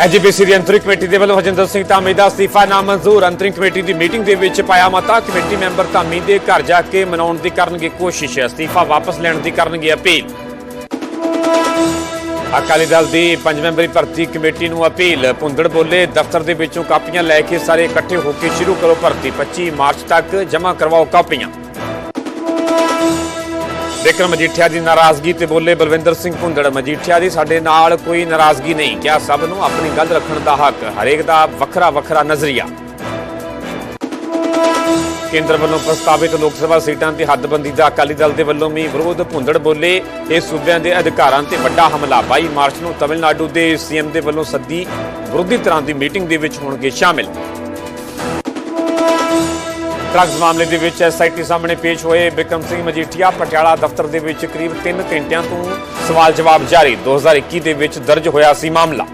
AGPC ਦੀ interim committee ਦੇ ਵੱਲੋਂ ਹਰਜਿੰਦਰ ਸਿੰਘ ਧਾਮੀ ਦਾ ਅਸਤੀਫਾ ਨਾਮਨਜ਼ੂਰ। ਅੰਤਰਿਮ ਕਮੇਟੀ ਦੀ ਮੀਟਿੰਗ ਦੇ ਵਿੱਚ ਪਾਇਆ ਮਤਾ, ਕਮੇਟੀ ਮੈਂਬਰ ਧਾਮੀ ਦੇ ਘਰ ਜਾ ਕੇ ਮਨਾਉਣ ਦੀ ਕਰਨਗੇ ਕੋਸ਼ਿਸ਼। ਅਸਤੀਫਾ ਵਾਪਸ ਲੈਣ ਦੀ ਕਰਨਗੇ ਅਪੀਲ। ਅਕਾਲੀ ਦਲ ਦੀ ਪੰਜ ਮੈਂਬਰੀ ਭਰਤੀ ਕਮੇਟੀ ਨੂੰ ਅਪੀਲ। ਭੁੰਦੜ ਬੋਲੇ ਦਫ਼ਤਰ ਦੇ ਵਿੱਚੋਂ ਕਾਪੀਆਂ ਲੈ ਕੇ ਸਾਰੇ ਇਕੱਠੇ ਹੋ ਕੇ ਸ਼ੁਰੂ ਕਰੋ ਭਰਤੀ। 25 ਮਾਰਚ ਤੱਕ ਜਮ੍ਹਾਂ ਕਰਵਾਓ ਕਾਪੀਆਂ। ਵਿਕਰਮ ਮਜੀਠੀਆ ਦੀ ਨਾਰਾਜ਼ਗੀ ਤੇ ਬੋਲੇ ਬਲਵਿੰਦਰ ਸਿੰਘ ਭੁੰਦੜ। ਮਜੀਠੀਆ ਦੀ ਸਾਡੇ ਨਾਲ ਕੋਈ ਨਾਰਾਜ਼ਗੀ ਨਹੀਂ ਕਿਹਾ ਸਭ ਨੂੰ ਆਪਣੀ ਗੱਲ ਰੱਖਣ ਦਾ ਹੱਕ, ਹਰੇਕ ਦਾ ਵੱਖਰਾ ਵੱਖਰਾ ਨਜ਼ਰੀਆ। ਕੇਂਦਰ ਵੱਲੋਂ ਪ੍ਰਸਤਾਵਿਤ ਲੋਕ ਸਭਾ ਸੀਟਾਂ ਤੇ ਹੱਦਬੰਦੀ ਦਾ ਅਕਾਲੀ ਦਲ ਦੇ ਵੱਲੋਂ ਵੀ ਵਿਰੋਧ, ਭੁੰਦੜ ਬੋਲੇ, ਇਹ ਸੂਬਿਆਂ ਦੇ ਅਧਿਕਾਰਾਂ ਤੇ ਵੱਡਾ ਹਮਲਾ। 22 ਮਾਰਚ ਨੂੰ ਤਮਿਲਨਾਡੂ ਦੇ ਸੀਐਮ ਦੇ ਵੱਲੋਂ ਸੱਦੀ ਵਿਰੋਧੀ ਤਰ੍ਹਾਂ ਦੀ ਮੀਟਿੰਗ ਦੇ ਵਿੱਚ ਹੋਣਗੇ ਸ਼ਾਮਿਲ। ਡਰੱਗਸ ਮਾਮਲੇ ਦੇ ਵਿੱਚ ਐਸਆਈਟੀ ਸਾਹਮਣੇ ਪੇਸ਼ ਹੋਏ ਬਿਕਰਮ ਸਿੰਘ ਮਜੀਠੀਆ ਪਟਿਆਲਾ ਦਫ਼ਤਰ ਦੇ ਵਿੱਚ ਕਰੀਬ 3 ਘੰਟਿਆਂ ਤੋਂ ਸਵਾਲ ਜਵਾਬ ਜਾਰੀ। 2021 ਦੇ ਵਿੱਚ ਦਰਜ ਹੋਇਆ ਸੀ ਮਾਮਲਾ।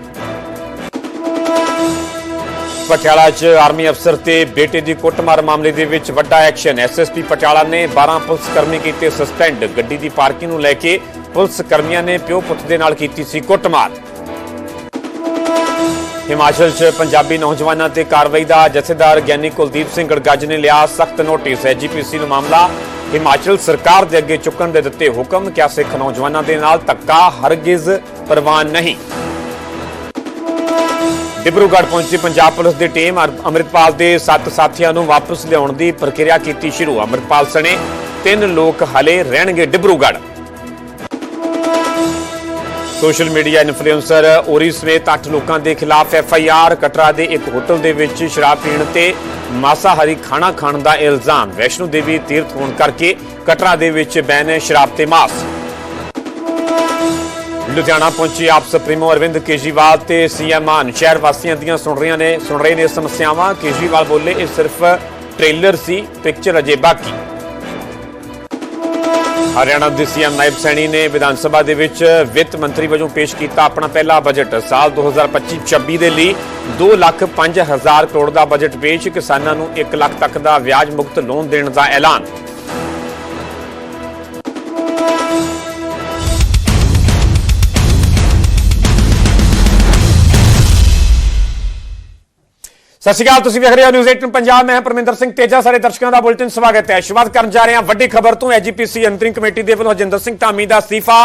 ਪਟਿਆਲਾ 'ਚ ਆਰਮੀ ਅਫਸਰ ਤੇ ਬੇਟੇ ਦੀ ਕੁੱਟਮਾਰ ਮਾਮਲੇ ਦੇ ਵਿੱਚ ਵੱਡਾ ਐਕਸ਼ਨ। ਐਸਐਸਪੀ ਪਟਿਆਲਾ ਨੇ 12 ਪੁਲਿਸ ਕਰਮੀ ਕੀਤੇ ਸਸਪੈਂਡ ਗੱਡੀ ਦੀ ਪਾਰਕਿੰਗ ਨੂੰ ਲੈ ਕੇ ਪੁਲਿਸ ਕਰਮੀਆਂ ਨੇ ਪਿਓ ਪੁੱਤ ਦੇ ਨਾਲ ਕੀਤੀ ਸੀ ਕੁੱਟਮਾਰ। ਹਿਮਾਚਲ 'ਚ ਪੰਜਾਬੀ ਨੌਜਵਾਨਾਂ ਤੇ ਕਾਰਵਾਈ ਦਾ ਜਥੇਦਾਰ ਗਿਆਨੀ ਕੁਲਦੀਪ ਸਿੰਘ ਗੜਗੱਜ ਨੇ ਲਿਆ ਸਖਤ ਨੋਟਿਸ। ਐਜੀਪੀਸੀ ਨੂੰ ਮਾਮਲਾ ਹਿਮਾਚਲ ਸਰਕਾਰ ਦੇ ਅੱਗੇ ਚੁੱਕਣ ਦੇ ਦਿੱਤੇ ਹੁਕਮ। ਕਿਆ ਸਿੱਖ ਨੌਜਵਾਨਾਂ ਦੇ ਨਾਲ ਧੱਕਾ ਹਰਗਿਜ਼ ਪ੍ਰਵਾਨ ਨਹੀਂ। ਡਿਬਰੂਗੜ੍ਹ ਪਹੁੰਚੀ ਪੰਜਾਬ ਪੁਲਿਸ ਦੀ ਟੀਮ ਅਰ- ਅੰਮ੍ਰਿਤਪਾਲ ਦੇ ਸੱਤ ਸਾਥੀਆਂ ਨੂੰ ਵਾਪਸ ਲਿਆਉਣ ਦੀ ਪ੍ਰਕਿਰਿਆ ਕੀਤੀ ਸ਼ੁਰੂ। ਅੰਮ੍ਰਿਤਪਾਲ ਸਣੇ ਤਿੰਨ ਲੋਕ ਹਲੇ ਰਹਿਣਗੇ Dibrugarh. Social media influencer Orry ਸਮੇਤ 8 ਲੋਕਾਂ ਦੇ ਖਿਲਾਫ ਐਫ ਆਈ ਆਰ ਕਟਰਾ ਦੇ ਇੱਕ ਹੋਟਲ ਦੇ ਵਿੱਚ ਸ਼ਰਾਬ ਪੀਣ ਤੇ ਮਾਸਾਹਾਰੀ ਖਾਣਾ ਖਾਣ ਦਾ ਇਲਜ਼ਾਮ। ਵੈਸ਼ਨੂ ਦੇਵੀ ਤੀਰਥ ਹੋਣ ਕਰਕੇ ਕਟਰਾ ਦੇ ਵਿੱਚ ਬੈਨ ਹੈ ਸ਼ਰਾਬ ਤੇ ਮਾਸ। ਲੁਧਿਆਣਾ ਪਹੁੰਚੀ ਆਪ ਸੁਪਰੀਮੋ ਅਰਵਿੰਦ ਕੇਜਰੀਵਾਲ ਤੇ ਸੀਐਮ ਆਨ ਸ਼ਹਿਰ ਵਾਸੀਆਂ ਦੀਆਂ ਸੁਣ ਰਹੀਆਂ ਨੇ ਸੁਣ ਰਹੇ ਨੇ ਸਮੱਸਿਆਵਾਂ। ਕੇਜਰੀਵਾਲ ਬੋਲੇ ਇਹ ਸਿਰਫ ਟ੍ਰੇਲਰ ਸੀ, ਪਿਕਚਰ ਅਜੇ ਬਾਕੀ। ਹਰਿਆਣਾ ਦੇ ਸੀਐਮ ਨਾਇਬ ਸੈਣੀ ਨੇ ਵਿਧਾਨ ਸਭਾ ਦੇ ਵਿੱਚ ਵਿੱਤ ਮੰਤਰੀ ਵਜੋਂ ਪੇਸ਼ ਕੀਤਾ ਆਪਣਾ ਪਹਿਲਾ ਬਜਟ। ਸਾਲ 2025-26 ਦੇ ਲਈ 2 ਲੱਖ 5 ਹਜ਼ਾਰ ਕਰੋੜ ਦਾ ਬਜਟ ਪੇਸ਼। ਕਿਸਾਨਾਂ ਨੂੰ 1 ਲੱਖ ਤੱਕ ਦਾ ਵਿਆਜ ਮੁਕਤ ਲੋਨ ਦੇਣ ਦਾ ਐਲਾਨ। ਸਤਿ ਸ਼੍ਰੀ ਅਕਾਲ, ਤੁਸੀਂ ਵੇਖ ਰਹੇ ਹੋ ਨਿਊਜ਼ 18 ਪੰਜਾਬ। ਮੈਂ ਪਰਮਿੰਦਰ ਸਿੰਘ ਤੇਜਾ ਸਾਰੇ ਦਰਸ਼ਕਾਂ ਦਾ ਬੁਲੇਟਿਨ ਸਵਾਗਤ ਹੈ। ਸ਼ੁਰੂਆਤ ਕਰਨ ਜਾ ਰਹੇ ਹਾਂ ਵੱਡੀ ਖਬਰ ਤੋਂ। ਐਜੀਪੀਸੀ ਅੰਤਰਿਮ ਕਮੇਟੀ ਦੇ ਵੱਲੋਂ ਹਰਜਿੰਦਰ ਸਿੰਘ ਧਾਮੀ ਦਾ ਅਸਤੀਫਾ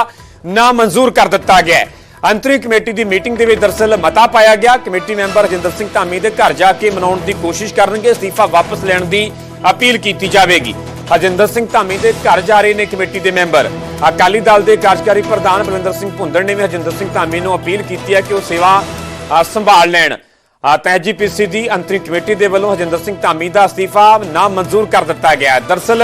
ਨਾ ਮਨਜ਼ੂਰ ਕਰ ਦਿੱਤਾ ਗਿਆ ਹੈ। ਅੰਤਰਿਮ ਕਮੇਟੀ ਦੀ ਮੀਟਿੰਗ ਦੇ ਵਿੱਚ ਦਰਸਲ ਮਤਾ ਪਾਇਆ ਗਿਆ। ਕਮੇਟੀ ਮੈਂਬਰ ਹਰਜਿੰਦਰ ਸਿੰਘ ਧਾਮੀ ਦੇ ਘਰ ਜਾ ਕੇ ਮਨਾਉਣ ਦੀ ਕੋਸ਼ਿਸ਼ ਕਰਨਗੇ। ਅਸਤੀਫਾ ਵਾਪਸ ਲੈਣ ਦੀ ਅਪੀਲ ਕੀਤੀ ਜਾਵੇਗੀ। ਹਰਜਿੰਦਰ ਸਿੰਘ ਧਾਮੀ ਦੇ ਘਰ ਜਾ ਰਹੇ ਨੇ ਕਮੇਟੀ ਦੇ ਮੈਂਬਰ ਅਕਾਲੀ ਦਲ ਦੇ ਕਾਰਜਕਾਰੀ ਪ੍ਰਧਾਨ ਬਲਵਿੰਦਰ ਸਿੰਘ ਭੁੰਦੜ ਨੇ ਵੀ ਹਰਜਿੰਦਰ ਸਿੰਘ ਧਾਮੀ ਨੂੰ ਅਪੀਲ ਕੀਤੀ ਹੈ ਕਿ ਉਹ ਸੇਵਾ ਸੰਭਾਲ ਲੈਣ। ਤਾਂ ਐਜੀਪੀਸੀ ਦੀ ਅੰਤਰੀ ਕਮੇਟੀ ਦੇ ਵੱਲੋਂ ਹਜਿੰਦਰ ਸਿੰਘ ਧਾਮੀ ਦਾ ਅਸਤੀਫਾ ਨਾ ਮਨਜ਼ੂਰ ਕਰ ਦਿੱਤਾ ਗਿਆ ਹੈ। ਦਰਸਲ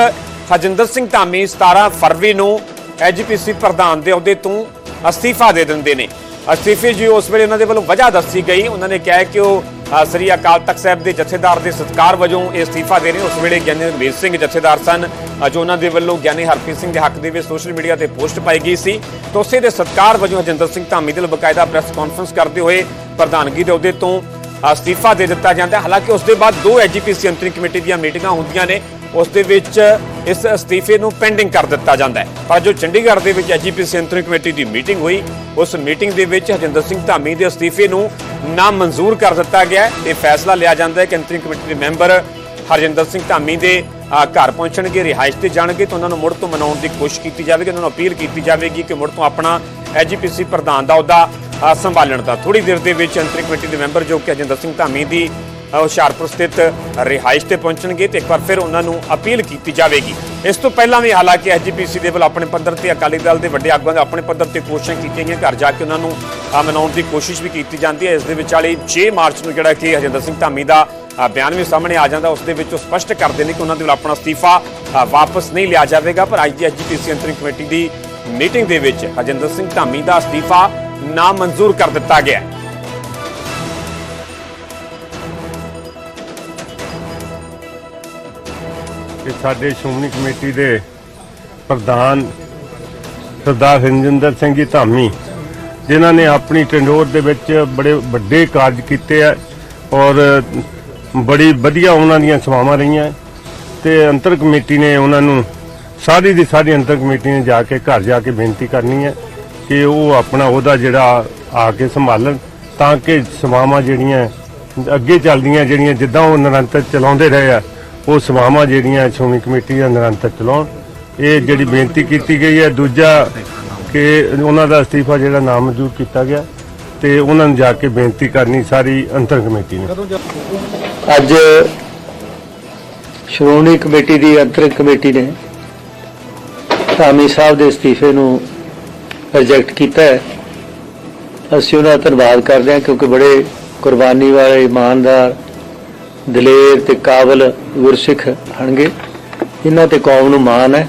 ਹਜਿੰਦਰ ਸਿੰਘ ਧਾਮੀ 17 ਫਰਵਰੀ ਨੂੰ ਐਜੀਪੀਸੀ ਪ੍ਰਧਾਨ ਦੇ ਅਹੁਦੇ ਤੋਂ ਅਸਤੀਫਾ ਦੇ ਦਿੰਦੇ ਨੇ। ਅਸਤੀਫੇ ਜੀ ਉਸ ਵੇਲੇ ਉਹਨਾਂ ਦੇ ਵੱਲੋਂ ਵਜ੍ਹਾ ਦੱਸੀ ਗਈ। ਉਹਨਾਂ ਨੇ ਕਿਹਾ ਕਿ ਉਹ ਸ੍ਰੀ ਅਕਾਲ ਤਖਤ ਸਾਹਿਬ ਦੇ ਜਥੇਦਾਰ ਦੇ ਸਤਕਾਰ ਵਜੋਂ ਇਹ ਅਸਤੀਫਾ ਦੇ ਰਹੇ ਉਸ ਵੇਲੇ ਗਿਆਨੀ ਰਣਵੀਰ ਸਿੰਘ ਜਥੇਦਾਰ ਸਨ। ਜੋ ਉਹਨਾਂ ਦੇ ਵੱਲੋਂ ਗਿਆਨੀ ਹਰਪ੍ਰੀਤ ਸਿੰਘ ਦੇ ਹੱਕ ਦੇ ਵਿੱਚ ਸੋਸ਼ਲ ਮੀਡੀਆ ਤੇ ਪੋਸਟ ਪਾਈ ਗਈ ਸੀ। ਤਾਂ ਉਸੇ ਦੇ ਸਤਕਾਰ ਵਜੋਂ ਹਜਿੰਦਰ ਸਿੰਘ ਧਾਮੀ ਦੇ ਵੱਲੋਂ ਬਕਾਇਦਾ ਪ੍ਰੈਸ ਕਾਨਫਰੰਸ ਕਰਦੇ ਹੋਏ ਪ੍ਰਧਾਨਗੀ ਦੇ ਅਹੁਦੇ ਤੋਂ ਅਸਤੀਫਾ ਦੇ ਦਿੱਤਾ ਜਾਂਦਾ ਹਾਲਾਂਕਿ ਉਸ ਦੇ ਬਾਅਦ ਦੋ ਐਜੀਪੀਸੀ ਅੰਤਰਿਮ ਕਮੇਟੀ ਦੀਆਂ ਮੀਟਿੰਗਾਂ ਹੁੰਦੀਆਂ ਨੇ। ਉਸ ਦੇ ਵਿੱਚ ਇਸ ਅਸਤੀਫੇ ਨੂੰ ਪੈਂਡਿੰਗ ਕਰ ਦਿੱਤਾ ਜਾਂਦਾ ਹੈ। ਪਰ ਜੋ ਚੰਡੀਗੜ੍ਹ ਦੇ ਵਿੱਚ ਐਜੀਪੀਸੀ ਅੰਤਰਿਮ ਕਮੇਟੀ ਦੀ ਮੀਟਿੰਗ ਹੋਈ, ਉਸ ਮੀਟਿੰਗ ਦੇ ਵਿੱਚ ਹਰਜਿੰਦਰ ਸਿੰਘ ਧਾਮੀ ਦੇ ਅਸਤੀਫੇ ਨੂੰ ਨਾ ਮਨਜ਼ੂਰ ਕਰ ਦਿੱਤਾ ਗਿਆ ਇਹ ਫੈਸਲਾ ਲਿਆ ਜਾਂਦਾ ਹੈ ਕਿ ਅੰਤਰਿਮ ਕਮੇਟੀ ਦੇ ਮੈਂਬਰ ਹਰਜਿੰਦਰ ਸਿੰਘ ਧਾਮੀ ਦੇ ਘਰ ਪਹੁੰਚਣਗੇ, ਰਿਹਾਇਸ਼ ਤੇ ਜਾਣਗੇ ਤਾਂ ਉਹਨਾਂ ਨੂੰ ਮੁੜ ਤੋਂ ਮਨਾਉਣ ਦੀ ਕੋਸ਼ਿਸ਼ ਕੀਤੀ ਜਾਵੇਗੀ। ਉਹਨਾਂ ਨੂੰ ਅਪੀਲ ਕੀਤੀ ਜਾਵੇਗੀ ਕਿ ਮੁੜ ਤੋਂ ਆਪਣਾ ਐਜੀਪੀਸੀ ਪ੍ਰਧਾਨ ਦਾ ਅਹੁਦਾ ਸੰਭਾਲਣ ਦਾ। ਥੋੜੀ ਦੇਰ ਦੇ ਵਿੱਚ ਅੰਤਰਿਮ ਕਮੇਟੀ ਦੇ ਮੈਂਬਰ ਜੋ ਕਿ ਹਰਜਿੰਦਰ ਸਿੰਘ ਧਾਮੀ ਦੀ ਹੁਸ਼ਿਆਰਪੁਰ ਸਥਿਤ ਰਿਹਾਇਸ਼ ਤੇ ਪਹੁੰਚਣਗੇ ਤੇ ਇੱਕ ਵਾਰ ਫਿਰ ਉਹਨਾਂ ਨੂੰ ਅਪੀਲ ਕੀਤੀ ਜਾਵੇਗੀ। ਇਸ ਤੋਂ ਪਹਿਲਾਂ ਵੀ ਹਾਲਾਂਕਿ ਐਜੀਪੀਸੀ ਦੇ ਵੱਲ ਆਪਣੇ ਪੱਧਰ ਤੇ ਅਕਾਲੀ ਦਲ ਦੇ ਵੱਡੇ ਆਗੂਆਂ ਦੇ ਆਪਣੇ ਪੱਧਰ ਤੇ ਕੋਸ਼ਿਸ਼ਾਂ ਕੀਤੀਆਂ ਗਈਆਂ, ਘਰ ਜਾ ਕੇ ਉਹਨਾਂ ਨੂੰ ਮਨਾਉਣ ਦੀ ਕੋਸ਼ਿਸ਼ ਵੀ ਕੀਤੀ ਜਾਂਦੀ ਹੈ। ਇਸ ਦੇ ਵਿਚਾਲੇ 6 ਮਾਰਚ ਨੂੰ ਜਿਹੜਾ ਕਿ ਹਜਿੰਦਰ ਸਿੰਘ ਧਾਮੀ ਦਾ ਬਿਆਨ ਵੀ ਸਾਹਮਣੇ ਆ ਜਾਂਦਾ। ਉਸ ਦੇ ਵਿੱਚ ਉਹ ਸਪਸ਼ਟ ਕਰਦੇ ਨੇ ਕਿ ਉਹਨਾਂ ਦੇ ਵੱਲ ਆਪਣਾ ਅਸਤੀਫਾ ਵਾਪਸ ਨਹੀਂ ਲਿਆ ਜਾਵੇਗਾ, ਪਰ ਅੱਜ ਦੀ ਐਜੀਪੀਸੀ ਅੰਤਰਿਮ ਕਮੇਟੀ ਦੀ ਮੀਟਿੰਗ ਦੇ ਵਿੱਚ ਹਜਿੰਦਰ ਸਿੰਘ ਧਾਮੀ ਦਾ ਅਸਤੀਫਾ ਨਾ ਮਨਜ਼ੂਰ ਕਰ ਦਿੱਤਾ ਗਿਆ ਹੈ। ਕਿ ਸਾਡੇ ਸ਼੍ਰੋਮਣੀ ਕਮੇਟੀ ਦੇ ਪ੍ਰਧਾਨ ਸਰਦਾਰ ਹਰਜਿੰਦਰ ਸਿੰਘ ਜੀ ਧਾਮੀ, ਜਿਨ੍ਹਾਂ ਨੇ ਆਪਣੀ ਟੰਡੋਰ ਦੇ ਵਿੱਚ ਬੜੇ ਵੱਡੇ ਕਾਰਜ ਕੀਤੇ ਆ ਔਰ ਬੜੀ ਵਧੀਆ ਉਹਨਾਂ ਦੀਆਂ ਸੇਵਾਵਾਂ ਰਹੀਆਂ ਤੇ ਅੰਤਰ ਕਮੇਟੀ ਨੇ ਉਹਨਾਂ ਨੂੰ ਸਾਰੀ ਦੀ ਸਾਰੀ ਅੰਤਰ ਕਮੇਟੀ ਨੇ ਜਾ ਕੇ ਘਰ ਜਾ ਕੇ ਬੇਨਤੀ ਕਰਨੀ ਹੈ ਕਿ ਉਹ ਆਪਣਾ ਉਹਦਾ ਜਿਹੜਾ ਆ ਕੇ ਸੰਭਾਲਣ ਤਾਂ ਕਿ ਸੇਵਾਵਾਂ ਜਿਹੜੀਆਂ ਅੱਗੇ ਚੱਲਦੀਆਂ ਜਿਹੜੀਆਂ ਜਿੱਦਾਂ ਉਹ ਨਿਰੰਤਰ ਚਲਾਉਂਦੇ ਰਹੇ ਆ ਉਹ ਸੇਵਾਵਾਂ ਜਿਹੜੀਆਂ ਸ਼੍ਰੋਮਣੀ ਕਮੇਟੀ ਦਾ ਨਿਰੰਤਰ ਚਲਾਉਣ। ਇਹ ਜਿਹੜੀ ਬੇਨਤੀ ਕੀਤੀ ਗਈ ਹੈ ਦੂਜਾ ਕਿ ਉਹਨਾਂ ਦਾ ਅਸਤੀਫਾ ਜਿਹੜਾ ਨਾਮਨਜ਼ੂਰ ਕੀਤਾ ਗਿਆ ਤੇ ਉਹਨਾਂ ਨੂੰ ਜਾ ਕੇ ਬੇਨਤੀ ਕਰਨੀ ਸਾਰੀ ਅੰਤਰ ਕਮੇਟੀ ਨੇ। ਅੱਜ ਸ਼੍ਰੋਮਣੀ ਕਮੇਟੀ ਦੀ ਅੰਤਰਿਮ ਕਮੇਟੀ ਨੇ ਧਾਮੀ ਸਾਹਿਬ ਦੇ ਅਸਤੀਫੇ ਨੂੰ ਰਿਜੈਕਟ ਕੀਤਾ ਹੈ। ਅਸੀਂ ਉਹਨਾਂ ਦਾ ਧੰਨਵਾਦ ਕਰਦੇ ਹਾਂ ਕਿਉਂਕਿ ਬੜੇ ਕੁਰਬਾਨੀ ਵਾਲੇ, ਇਮਾਨਦਾਰ, ਦਲੇਰ ਤੇ ਕਾਬਲ ਗੁਰਸਿੱਖ ਹਨਗੇ ਇਹਨਾਂ ਤੇ ਕੌਮ ਨੂੰ ਮਾਣ ਹੈ।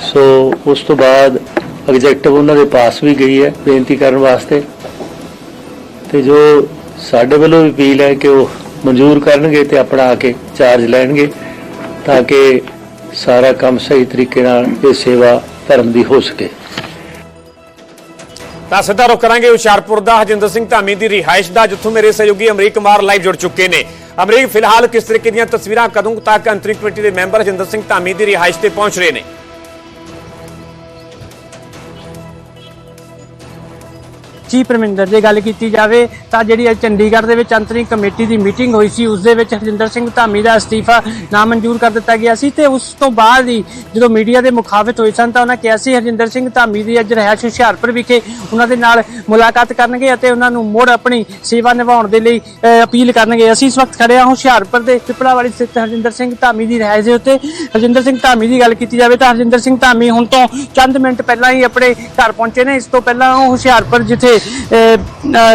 ਸੋ ਉਸ ਤੋਂ ਬਾਅਦ ਐਗਜ਼ੈਕਟਿਵ ਉਹਨਾਂ ਦੇ ਪਾਸ ਵੀ ਗਈ ਹੈ ਬੇਨਤੀ ਕਰਨ ਵਾਸਤੇ। ਤੇ ਜੋ ਸਾਡੇ ਵੱਲੋਂ ਵੀ ਅਪੀਲ ਹੈ ਕਿ ਉਹ ਮਨਜ਼ੂਰ ਕਰਨਗੇ ਤੇ ਆਪਣਾ ਆ ਕੇ ਚਾਰਜ ਲੈਣਗੇ ਤਾਂ ਕਿ ਸਾਰਾ ਕੰਮ ਸਹੀ ਤਰੀਕੇ ਨਾਲ ਇਹ ਸੇਵਾ ਧਰਮ ਦੀ ਹੋ ਸਕੇ। ਤਾਂ ਸਿੱਧਾ ਰੁਕ ਕਰਾਂਗੇ ਹੁਸ਼ਿਆਰਪੁਰ ਦਾ। ਹਜਿੰਦਰ ਸਿੰਘ ਧਾਮੀ ਦੀ ਰਿਹਾਇਸ਼ ਦਾ, ਜਿੱਥੋਂ ਮੇਰੇ ਸਹਿਯੋਗੀ ਅਮਰੀਕ ਕੁਮਾਰ ਲਾਈਵ ਜੁੜ ਚੁੱਕੇ ਨੇ। ਅਮਰੀਕ, ਫਿਲਹਾਲ ਕਿਸ ਤਰੀਕੇ ਦੀਆਂ ਤਸਵੀਰਾਂ ਕਦੋਂ ਤੱਕ ਅੰਤਰੀ ਕਮੇਟੀ ਦੇ ਮੈਂਬਰ ਹਜਿੰਦਰ ਸਿੰਘ ਧਾਮੀ ਦੀ ਰਿਹਾਇਸ਼ ਤੇ ਪਹੁੰਚ ਰਹੇ ਨੇ? ਜੀ ਪਰਮਿੰਦਰ ਜੇ ਗੱਲ ਕੀਤੀ ਜਾਵੇ ਤਾਂ ਜਿਹੜੀ ਅੱਜ ਚੰਡੀਗੜ੍ਹ ਦੇ ਵਿੱਚ ਅੰਤਰਿੰਗ ਕਮੇਟੀ ਦੀ ਮੀਟਿੰਗ ਹੋਈ ਸੀ, ਉਸ ਦੇ ਵਿੱਚ ਹਰਜਿੰਦਰ ਸਿੰਘ ਧਾਮੀ ਦਾ ਅਸਤੀਫਾ ਨਾਮਨਜ਼ੂਰ ਕਰ ਦਿੱਤਾ ਗਿਆ ਸੀ ਤੇ ਉਸ ਤੋਂ ਬਾਅਦ ਹੀ ਜਦੋਂ ਮੀਡੀਆ ਦੇ ਮੁਖਾਵਤ ਹੋਏ ਸਨ ਤਾਂ ਉਹਨਾਂ ਕਿਹਾ ਸੀ ਹਰਜਿੰਦਰ ਸਿੰਘ ਧਾਮੀ ਦੀ ਅੱਜ ਰਹਿਸ਼ ਹੁਸ਼ਿਆਰਪੁਰ ਵਿਖੇ ਉਹਨਾਂ ਦੇ ਨਾਲ ਮੁਲਾਕਾਤ ਕਰਨਗੇ ਅਤੇ ਉਹਨਾਂ ਨੂੰ ਮੁੜ ਆਪਣੀ ਸੇਵਾ ਨਿਭਾਉਣ ਦੇ ਲਈ ਅਪੀਲ ਕਰਨਗੇ। ਅਸੀਂ ਇਸ ਵਕਤ ਖੜੇ ਹਾਂ ਹੁਸ਼ਿਆਰਪੁਰ ਦੇ ਪਿਪਲਾਵਾੜੀ ਸਥਿਤ ਹਰਜਿੰਦਰ ਸਿੰਘ ਧਾਮੀ ਦੀ ਰਿਹਾਇਸ਼ ਦੇ ਉੱਤੇ। ਹਰਜਿੰਦਰ ਸਿੰਘ ਧਾਮੀ ਦੀ ਗੱਲ ਕੀਤੀ ਜਾਵੇ ਤਾਂ ਹਰਜਿੰਦਰ ਸਿੰਘ ਧਾਮੀ ਹੁਣ ਤੋਂ ਚੰਦ ਮਿੰਟ ਪਹਿਲਾਂ ਹੀ ਆਪਣੇ ਘਰ ਪਹੁੰਚੇ ਨੇ। ਇਸ ਤੋਂ ਪਹਿਲਾਂ ਉਹ ਹੁਸ਼ਿਆਰਪੁਰ ਜਿੱਥੇ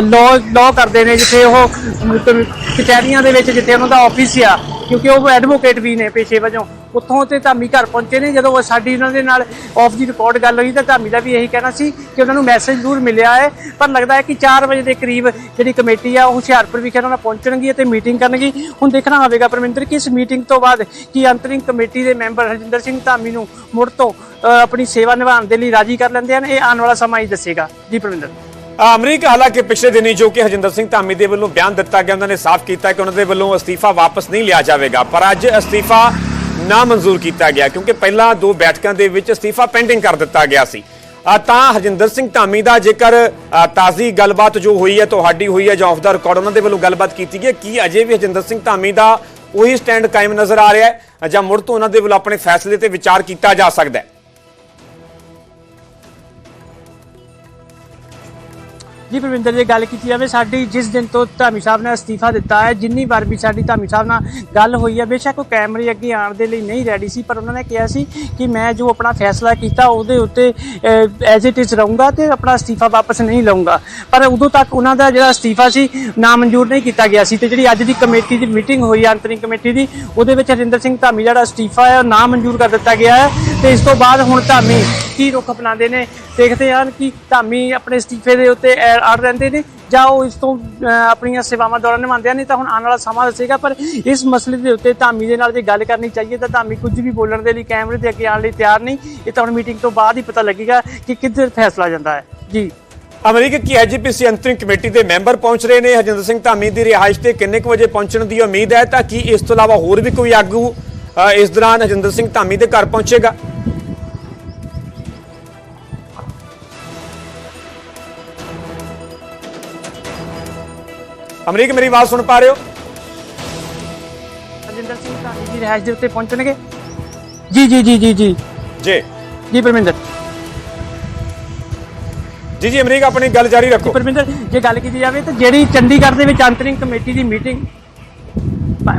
ਲਾਅ ਲਾਅ ਕਰਦੇ ਨੇ ਜਿੱਥੇ ਉਹ ਕ- ਕਚਹਿਰੀਆਂ ਦੇ ਵਿੱਚ ਜਿੱਥੇ ਉਹਨਾਂ ਦਾ ਆਫਿਸ ਆ, ਕਿਉਂਕਿ ਉਹ ਐਡਵੋਕੇਟ ਵੀ ਨੇ ਪੇਸ਼ੇ ਵਜੋਂ। ਉੱਥੋਂ ਤੇ ਧਾਮੀ ਘਰ ਪਹੁੰਚੇ ਨੇ, ਜਦੋਂ ਸਾਡੀ ਉਹਨਾਂ ਦੇ ਨਾਲ ਆਫ ਦੀ ਰਿਕਾਰਡ ਗੱਲ ਹੋਈ ਤਾਂ ਧਾਮੀ ਦਾ ਵੀ ਇਹੀ ਕਹਿਣਾ ਸੀ ਕਿ ਉਹਨਾਂ ਨੂੰ ਮੈਸੇਜ ਜ਼ਰੂਰ ਮਿਲਿਆ ਹੈ। ਪਰ ਲੱਗਦਾ ਹੈ ਕਿ 4 ਵਜੇ ਦੇ ਕਰੀਬ ਜਿਹੜੀ ਕਮੇਟੀ ਆ, ਉਹ ਹੁਸ਼ਿਆਰਪੁਰ ਵਿਖੇ ਉਹਨਾਂ ਨਾਲ ਪਹੁੰਚਣਗੀ ਅਤੇ ਮੀਟਿੰਗ ਕਰਨਗੀ। ਹੁਣ ਦੇਖਣਾ ਹੋਵੇਗਾ ਪਰਮਿੰਦਰ, ਕਿ ਇਸ ਮੀਟਿੰਗ ਤੋਂ ਬਾਅਦ ਕੀ ਅੰਤਰਿੰਗ ਕਮੇਟੀ ਦੇ ਮੈਂਬਰ ਹਰਜਿੰਦਰ ਸਿੰਘ ਧਾਮੀ ਨੂੰ ਮੁੜ ਤੋਂ ਆਪਣੀ ਸੇਵਾ ਨਿਭਾਉਣ ਦੇ ਲਈ ਰਾਜੀ ਕਰ ਲੈਂਦੇ ਹਨ, ਇਹ ਆਉਣ ਵਾਲਾ ਸਮਾਂ ਹੀ ਦੱਸੇਗਾ। ਜੀ ਪਰਮਿੰਦਰ। ਅਮਰੀਕਾ ਹਾਲਾਂਕਿ ਪਿਛਲੇ ਦਿਨੀ ਜੋ ਕਿ ਹਜਿੰਦਰ ਸਿੰਘ ਧਾਮੀ ਦੇ ਵੱਲੋਂ ਬਿਆਨ ਦਿੱਤਾ ਗਿਆ ਉਹਨਾਂ ਨੇ ਸਾਫ਼ ਕੀਤਾ ਕਿ ਉਹਨਾਂ ਦੇ ਵੱਲੋਂ ਅਸਤੀਫਾ ਵਾਪਸ ਨਹੀਂ ਲਿਆ ਜਾਵੇਗਾ ਪਰ ਅੱਜ ਅਸਤੀਫਾ ਨਾ ਮਨਜ਼ੂਰ ਕੀਤਾ ਗਿਆ ਕਿਉਂਕਿ ਪਹਿਲਾਂ ਦੋ ਬੈਠਕਾਂ ਦੇ ਵਿੱਚ ਅਸਤੀਫਾ ਪੈਂਡਿੰਗ ਕਰ ਦਿੱਤਾ ਗਿਆ ਸੀ। ਤਾਂ ਹਜਿੰਦਰ ਸਿੰਘ ਧਾਮੀ ਦਾ ਜੇਕਰ ਤਾਜ਼ੀ ਗੱਲਬਾਤ ਜੋ ਹੋਈ ਹੈ ਤੁਹਾਡੀ ਹੋਈ ਹੈ ਜਾਂ ਆਫ ਦਾ ਰਿਕਾਰਡ ਉਹਨਾਂ ਦੇ ਵੱਲੋਂ ਗੱਲਬਾਤ ਕੀਤੀ ਗਈ ਹੈ, ਕੀ ਅਜੇ ਵੀ ਹਜਿੰਦਰ ਸਿੰਘ ਧਾਮੀ ਦਾ ਉਹੀ ਸਟੈਂਡ ਕਾਇਮ ਨਜ਼ਰ ਆ ਰਿਹਾ ਹੈ ਜਾਂ ਮੁੜ ਤੋਂ ਉਹਨਾਂ ਦੇ ਵੱਲੋਂ ਆਪਣੇ ਫੈਸਲੇ ਤੇ ਵਿਚਾਰ ਕੀਤਾ ਜਾ ਸਕਦਾ ਹੈ? ਜੀ ਪ੍ਰਵਿੰਦਰ ਜੀ, ਗੱਲ ਕੀਤੀ ਜਾਵੇ, ਸਾਡੀ ਜਿਸ ਦਿਨ ਤੋਂ ਧਾਮੀ ਸਾਹਿਬ ਨੇ ਅਸਤੀਫਾ ਦਿੱਤਾ ਹੈ, ਜਿੰਨੀ ਵਾਰ ਵੀ ਸਾਡੀ ਧਾਮੀ ਸਾਹਿਬ ਨਾਲ ਗੱਲ ਹੋਈ ਹੈ, ਬੇਸ਼ੱਕ ਉਹ ਕੈਮਰੇ ਅੱਗੇ ਆਉਣ ਦੇ ਲਈ ਨਹੀਂ ਰੈਡੀ ਸੀ, ਪਰ ਉਹਨਾਂ ਨੇ ਕਿਹਾ ਸੀ ਕਿ ਮੈਂ ਜੋ ਆਪਣਾ ਫੈਸਲਾ ਕੀਤਾ, ਉਹਦੇ ਉੱਤੇ ਐਜ਼ ਇਟ ਇਜ਼ ਰਹੂੰਗਾ ਤੇ ਆਪਣਾ ਅਸਤੀਫਾ ਵਾਪਸ ਨਹੀਂ ਲਵਾਂਗਾ ਪਰ ਉਦੋਂ ਤੱਕ ਉਹਨਾਂ ਦਾ ਜਿਹੜਾ ਅਸਤੀਫਾ ਸੀ, ਨਾਮਨਜ਼ੂਰ ਨਹੀਂ ਕੀਤਾ ਗਿਆ ਸੀ ਤੇ ਜਿਹੜੀ ਅੱਜ ਦੀ ਕਮੇਟੀ ਦੀ ਮੀਟਿੰਗ ਹੋਈ ਹੈ ਕਮੇਟੀ ਦੀ, ਉਹਦੇ ਵਿੱਚ ਹਰਿੰਦਰ ਸਿੰਘ ਧਾਮੀ ਜਿਹੜਾ ਅਸਤੀਫਾ ਹੈ, ਉਹ ਨਾਮਨਜ਼ੂਰ ਕਰ ਦਿੱਤਾ ਗਿਆ ਹੈ ਤੇ ਇਸ ਤੋਂ ਬਾਅਦ ਹੁਣ ਧਾਮੀ ਕੀ ਰੁੱਖ ਅਪਣਾਉਂਦੇ ਨੇ, ਦੇਖਦੇ ਹਨ ਕਿ ਧਾਮੀ ਆਪਣੇ ਅਸਤੀਫੇ ਦੇ ਉੱਤੇ ਅੜ ਰਹਿੰਦੇ ਨੇ ਜਾਂ ਉਹ ਇਸ ਤੋਂ ਆਪਣੀਆਂ ਸੇਵਾਵਾਂ ਦੌਰਾਨ ਨਿਭਾਉਂਦੇ ਆ ਤਾਂ ਹੁਣ ਆਉਣ ਵਾਲਾ ਸਮਾਂ ਦੱਸੇਗਾ, ਪਰ ਇਸ ਮਸਲੇ ਦੇ ਉੱਤੇ ਧਾਮੀ ਦੇ ਨਾਲ ਜੇ ਗੱਲ ਕਰਨੀ ਚਾਹੀਏ ਤਾਂ ਧਾਮੀ ਕੁਝ ਵੀ ਬੋਲਣ ਦੇ ਲਈ ਕੈਮਰੇ ਦੇ ਅੱਗੇ ਆਉਣ ਲਈ ਤਿਆਰ ਨਹੀਂ। ਇਹ ਤਾਂ ਹੁਣ ਮੀਟਿੰਗ ਤੋਂ ਬਾਅਦ ਹੀ ਪਤਾ ਲੱਗੇਗਾ ਕਿ ਕਿੱਧਰ ਫੈਸਲਾ ਜਾਂਦਾ ਹੈ। ਜੀ। ਅਮਰੀਕਾ, ਕੀ S G P C interim committee ਦੇ ਮੈਂਬਰ ਪਹੁੰਚ ਰਹੇ ਨੇ? ਹਰਜਿੰਦਰ ਸਿੰਘ, ਧਾਮੀ ਦੀ ਰਿਹਾਇਸ਼ ਤੇ ਕਿੰਨੇ ਕੁ ਵਜੇ ਪਹੁੰਚਣ ਦੀ ਉਮੀਦ ਹੈ ਤਾਂ ਕੀ ਇਸ ਤੋਂ ਇਲਾਵਾ ਹੋਰ ਵੀ ਕੋਈ ਆਗੂ ਇਸ ਦੌਰਾਨ ਹਰਜਿੰਦਰ ਸਿੰਘ ਧਾਮੀ ਦੇ ਘਰ ਪਹੁੰਚੇਗਾ? ਅਮਰੀਕ ਮੇਰੀ ਆਵਾਜ਼ ਸੁਣ ਪਾ ਰਹੇ ਹੋ? ਹਰਜਿੰਦਰ ਸਿੰਘ ਧਾਮੀ ਦੀ ਰਿਹਾਇਸ਼ ਦੇ ਉੱਤੇ ਪਹੁੰਚਣਗੇ? ਜੀ ਜੀ ਜੀ ਜੀ ਜੀ। ਜੀ। ਜੀ ਪਰਮਿੰਦਰ। ਜੀ ਜੀ ਅਮਰੀਕ ਆਪਣੀ ਗੱਲ ਜਾਰੀ ਰੱਖੋ। ਪਰਮਿੰਦਰ ਜੇ ਗੱਲ ਕੀਤੀ ਜਾਵੇ ਤਾਂ ਜਿਹੜੀ ਚੰਡੀਗੜ੍ਹ ਦੇ ਵਿੱਚ ਅੰਤਰਿਮ ਕਮੇਟੀ ਦੀ ਮੀਟਿੰਗ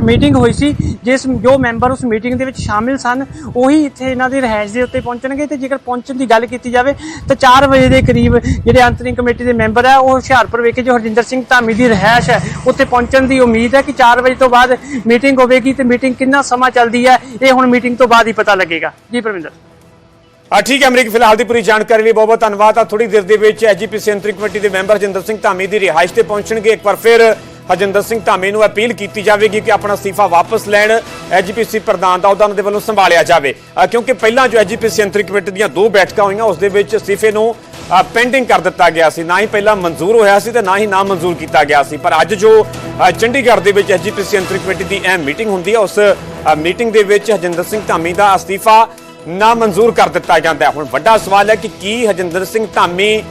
ਮੀਟਿੰਗ ਹੋਈ ਸੀ, ਜਿਸ ਜੋ ਮੈਂਬਰ ਉਸ ਮੀਟਿੰਗ ਦੇ ਵਿੱਚ ਸ਼ਾਮਿਲ ਸਨ, ਉਹੀ ਇੱਥੇ ਇਹਨਾਂ ਦੀ ਰਹਿائش ਦੇ ਉੱਤੇ ਪਹੁੰਚਣਗੇ ਤੇ ਜੇਕਰ ਪਹੁੰਚਣ ਦੀ ਗੱਲ ਕੀਤੀ ਜਾਵੇ, ਤਾਂ 4 ਵਜੇ ਦੇ ਕਰੀਬ ਜਿਹੜੇ ਅੰਤਰਿੰਗ ਕਮੇਟੀ ਦੇ ਮੈਂਬਰ ਆ, ਉਹ ਹੁਸ਼ਿਆਰਪੁਰ ਵਿਖੇ ਜੋ ਹਰਜਿੰਦਰ ਸਿੰਘ ਧਾਮੀ ਦੀ ਰਹਿائش ਹੈ, ਉੱਥੇ ਪਹੁੰਚਣ ਦੀ ਉਮੀਦ ਹੈ ਕਿ 4 ਵਜੇ ਤੋਂ ਬਾਅਦ ਮੀਟਿੰਗ ਹੋਵੇਗੀ ਤੇ ਮੀਟਿੰਗ ਕਿੰਨਾ ਸਮਾਂ ਚੱਲਦੀ ਹੈ, ਇਹ ਹੁਣ ਮੀਟਿੰਗ ਤੋਂ ਬਾਅਦ ਹੀ ਪਤਾ ਲੱਗੇਗਾ। ਜੀ ਪ੍ਰਵਿੰਦਰ ਆ ਠੀਕ ਹੈ, ਅਮਰੀਕ, ਫਿਲਹਾਲ ਦੀ ਪੂਰੀ ਜਾਣਕਾਰੀ ਲਈ ਬਹੁਤ ਬਹੁਤ ਧੰਨਵਾਦ। ਆ ਥੋੜੀ ਦੇਰ ਦੇ ਵਿੱਚ ਐਜੀਪੀ ਸੈਂਟਰਿਕ ਕਮੇਟੀ ਦੇ ਮੈਂਬਰ ਜਿੰਦਰ ਸਿੰਘ ਧਾਮੀ ਦੀ ਰਿਹਾਇਸ਼ ਤੇ ਪਹੁੰਚਣਗੇ। ਇੱਕ ਵਾਰ ਫਿਰ ਹਰਜਿੰਦਰ ਸਿੰਘ ਧਾਮੀ ਨੂੰ ਅਪੀਲ ਕੀਤੀ ਜਾਵੇਗੀ ਕਿ ਆਪਣਾ ਅਸਤੀਫਾ ਵਾਪਸ ਲੈਣ ਐਜੀਪੀਸੀ ਪ੍ਰਧਾਨ ਦਾ ਅਹੁਦਾ ਉਹਨਾਂ ਦੇ ਵੱਲੋਂ ਸੰਭਾਲਿਆ ਜਾਵੇ। ਕਿਉਂਕਿ ਪਹਿਲਾਂ ਜੋ ਐਜੀਪੀਸੀ ਅੰਤਰਿਮ ਕਮੇਟੀ ਦੀਆਂ ਦੋ ਬੈਠਕਾਂ ਹੋਈਆਂ, ਉਸ ਦੇ ਵਿੱਚ ਅਸਤੀਫੇ ਨੂੰ ਪੈਂਡਿੰਗ ਕਰ ਦਿੱਤਾ ਗਿਆ ਸੀ। ਨਾ ਹੀ ਪਹਿਲਾਂ ਮਨਜ਼ੂਰ ਹੋਇਆ ਸੀ ਤੇ ਨਾ ਹੀ ਨਾ ਮਨਜ਼ੂਰ ਕੀਤਾ ਗਿਆ ਸੀ। ਪਰ ਅੱਜ ਜੋ ਚੰਡੀਗੜ੍ਹ ਦੇ ਵਿੱਚ ਐਜੀਪੀਸੀ ਅੰਤਰਿਮ ਕਮੇਟੀ ਦੀ ਅਹਿਮ ਮੀਟਿੰਗ ਹੁੰਦੀ ਹੈ, ਉਸ ਮੀਟਿੰਗ ਦੇ ਵਿੱਚ ਹਰਜਿੰਦਰ ਸਿੰਘ ਧਾਮੀ ਦਾ ਅਸਤੀਫਾ ਨਾ ਮਨਜ਼ੂਰ ਕਰ ਦਿੱਤਾ ਜਾਂਦਾ ਹੈ। ਹੁਣ ਵੱਡਾ ਸਵਾਲ ਹੈ ਕਿ ਕੀ Harjinder Singh Dhami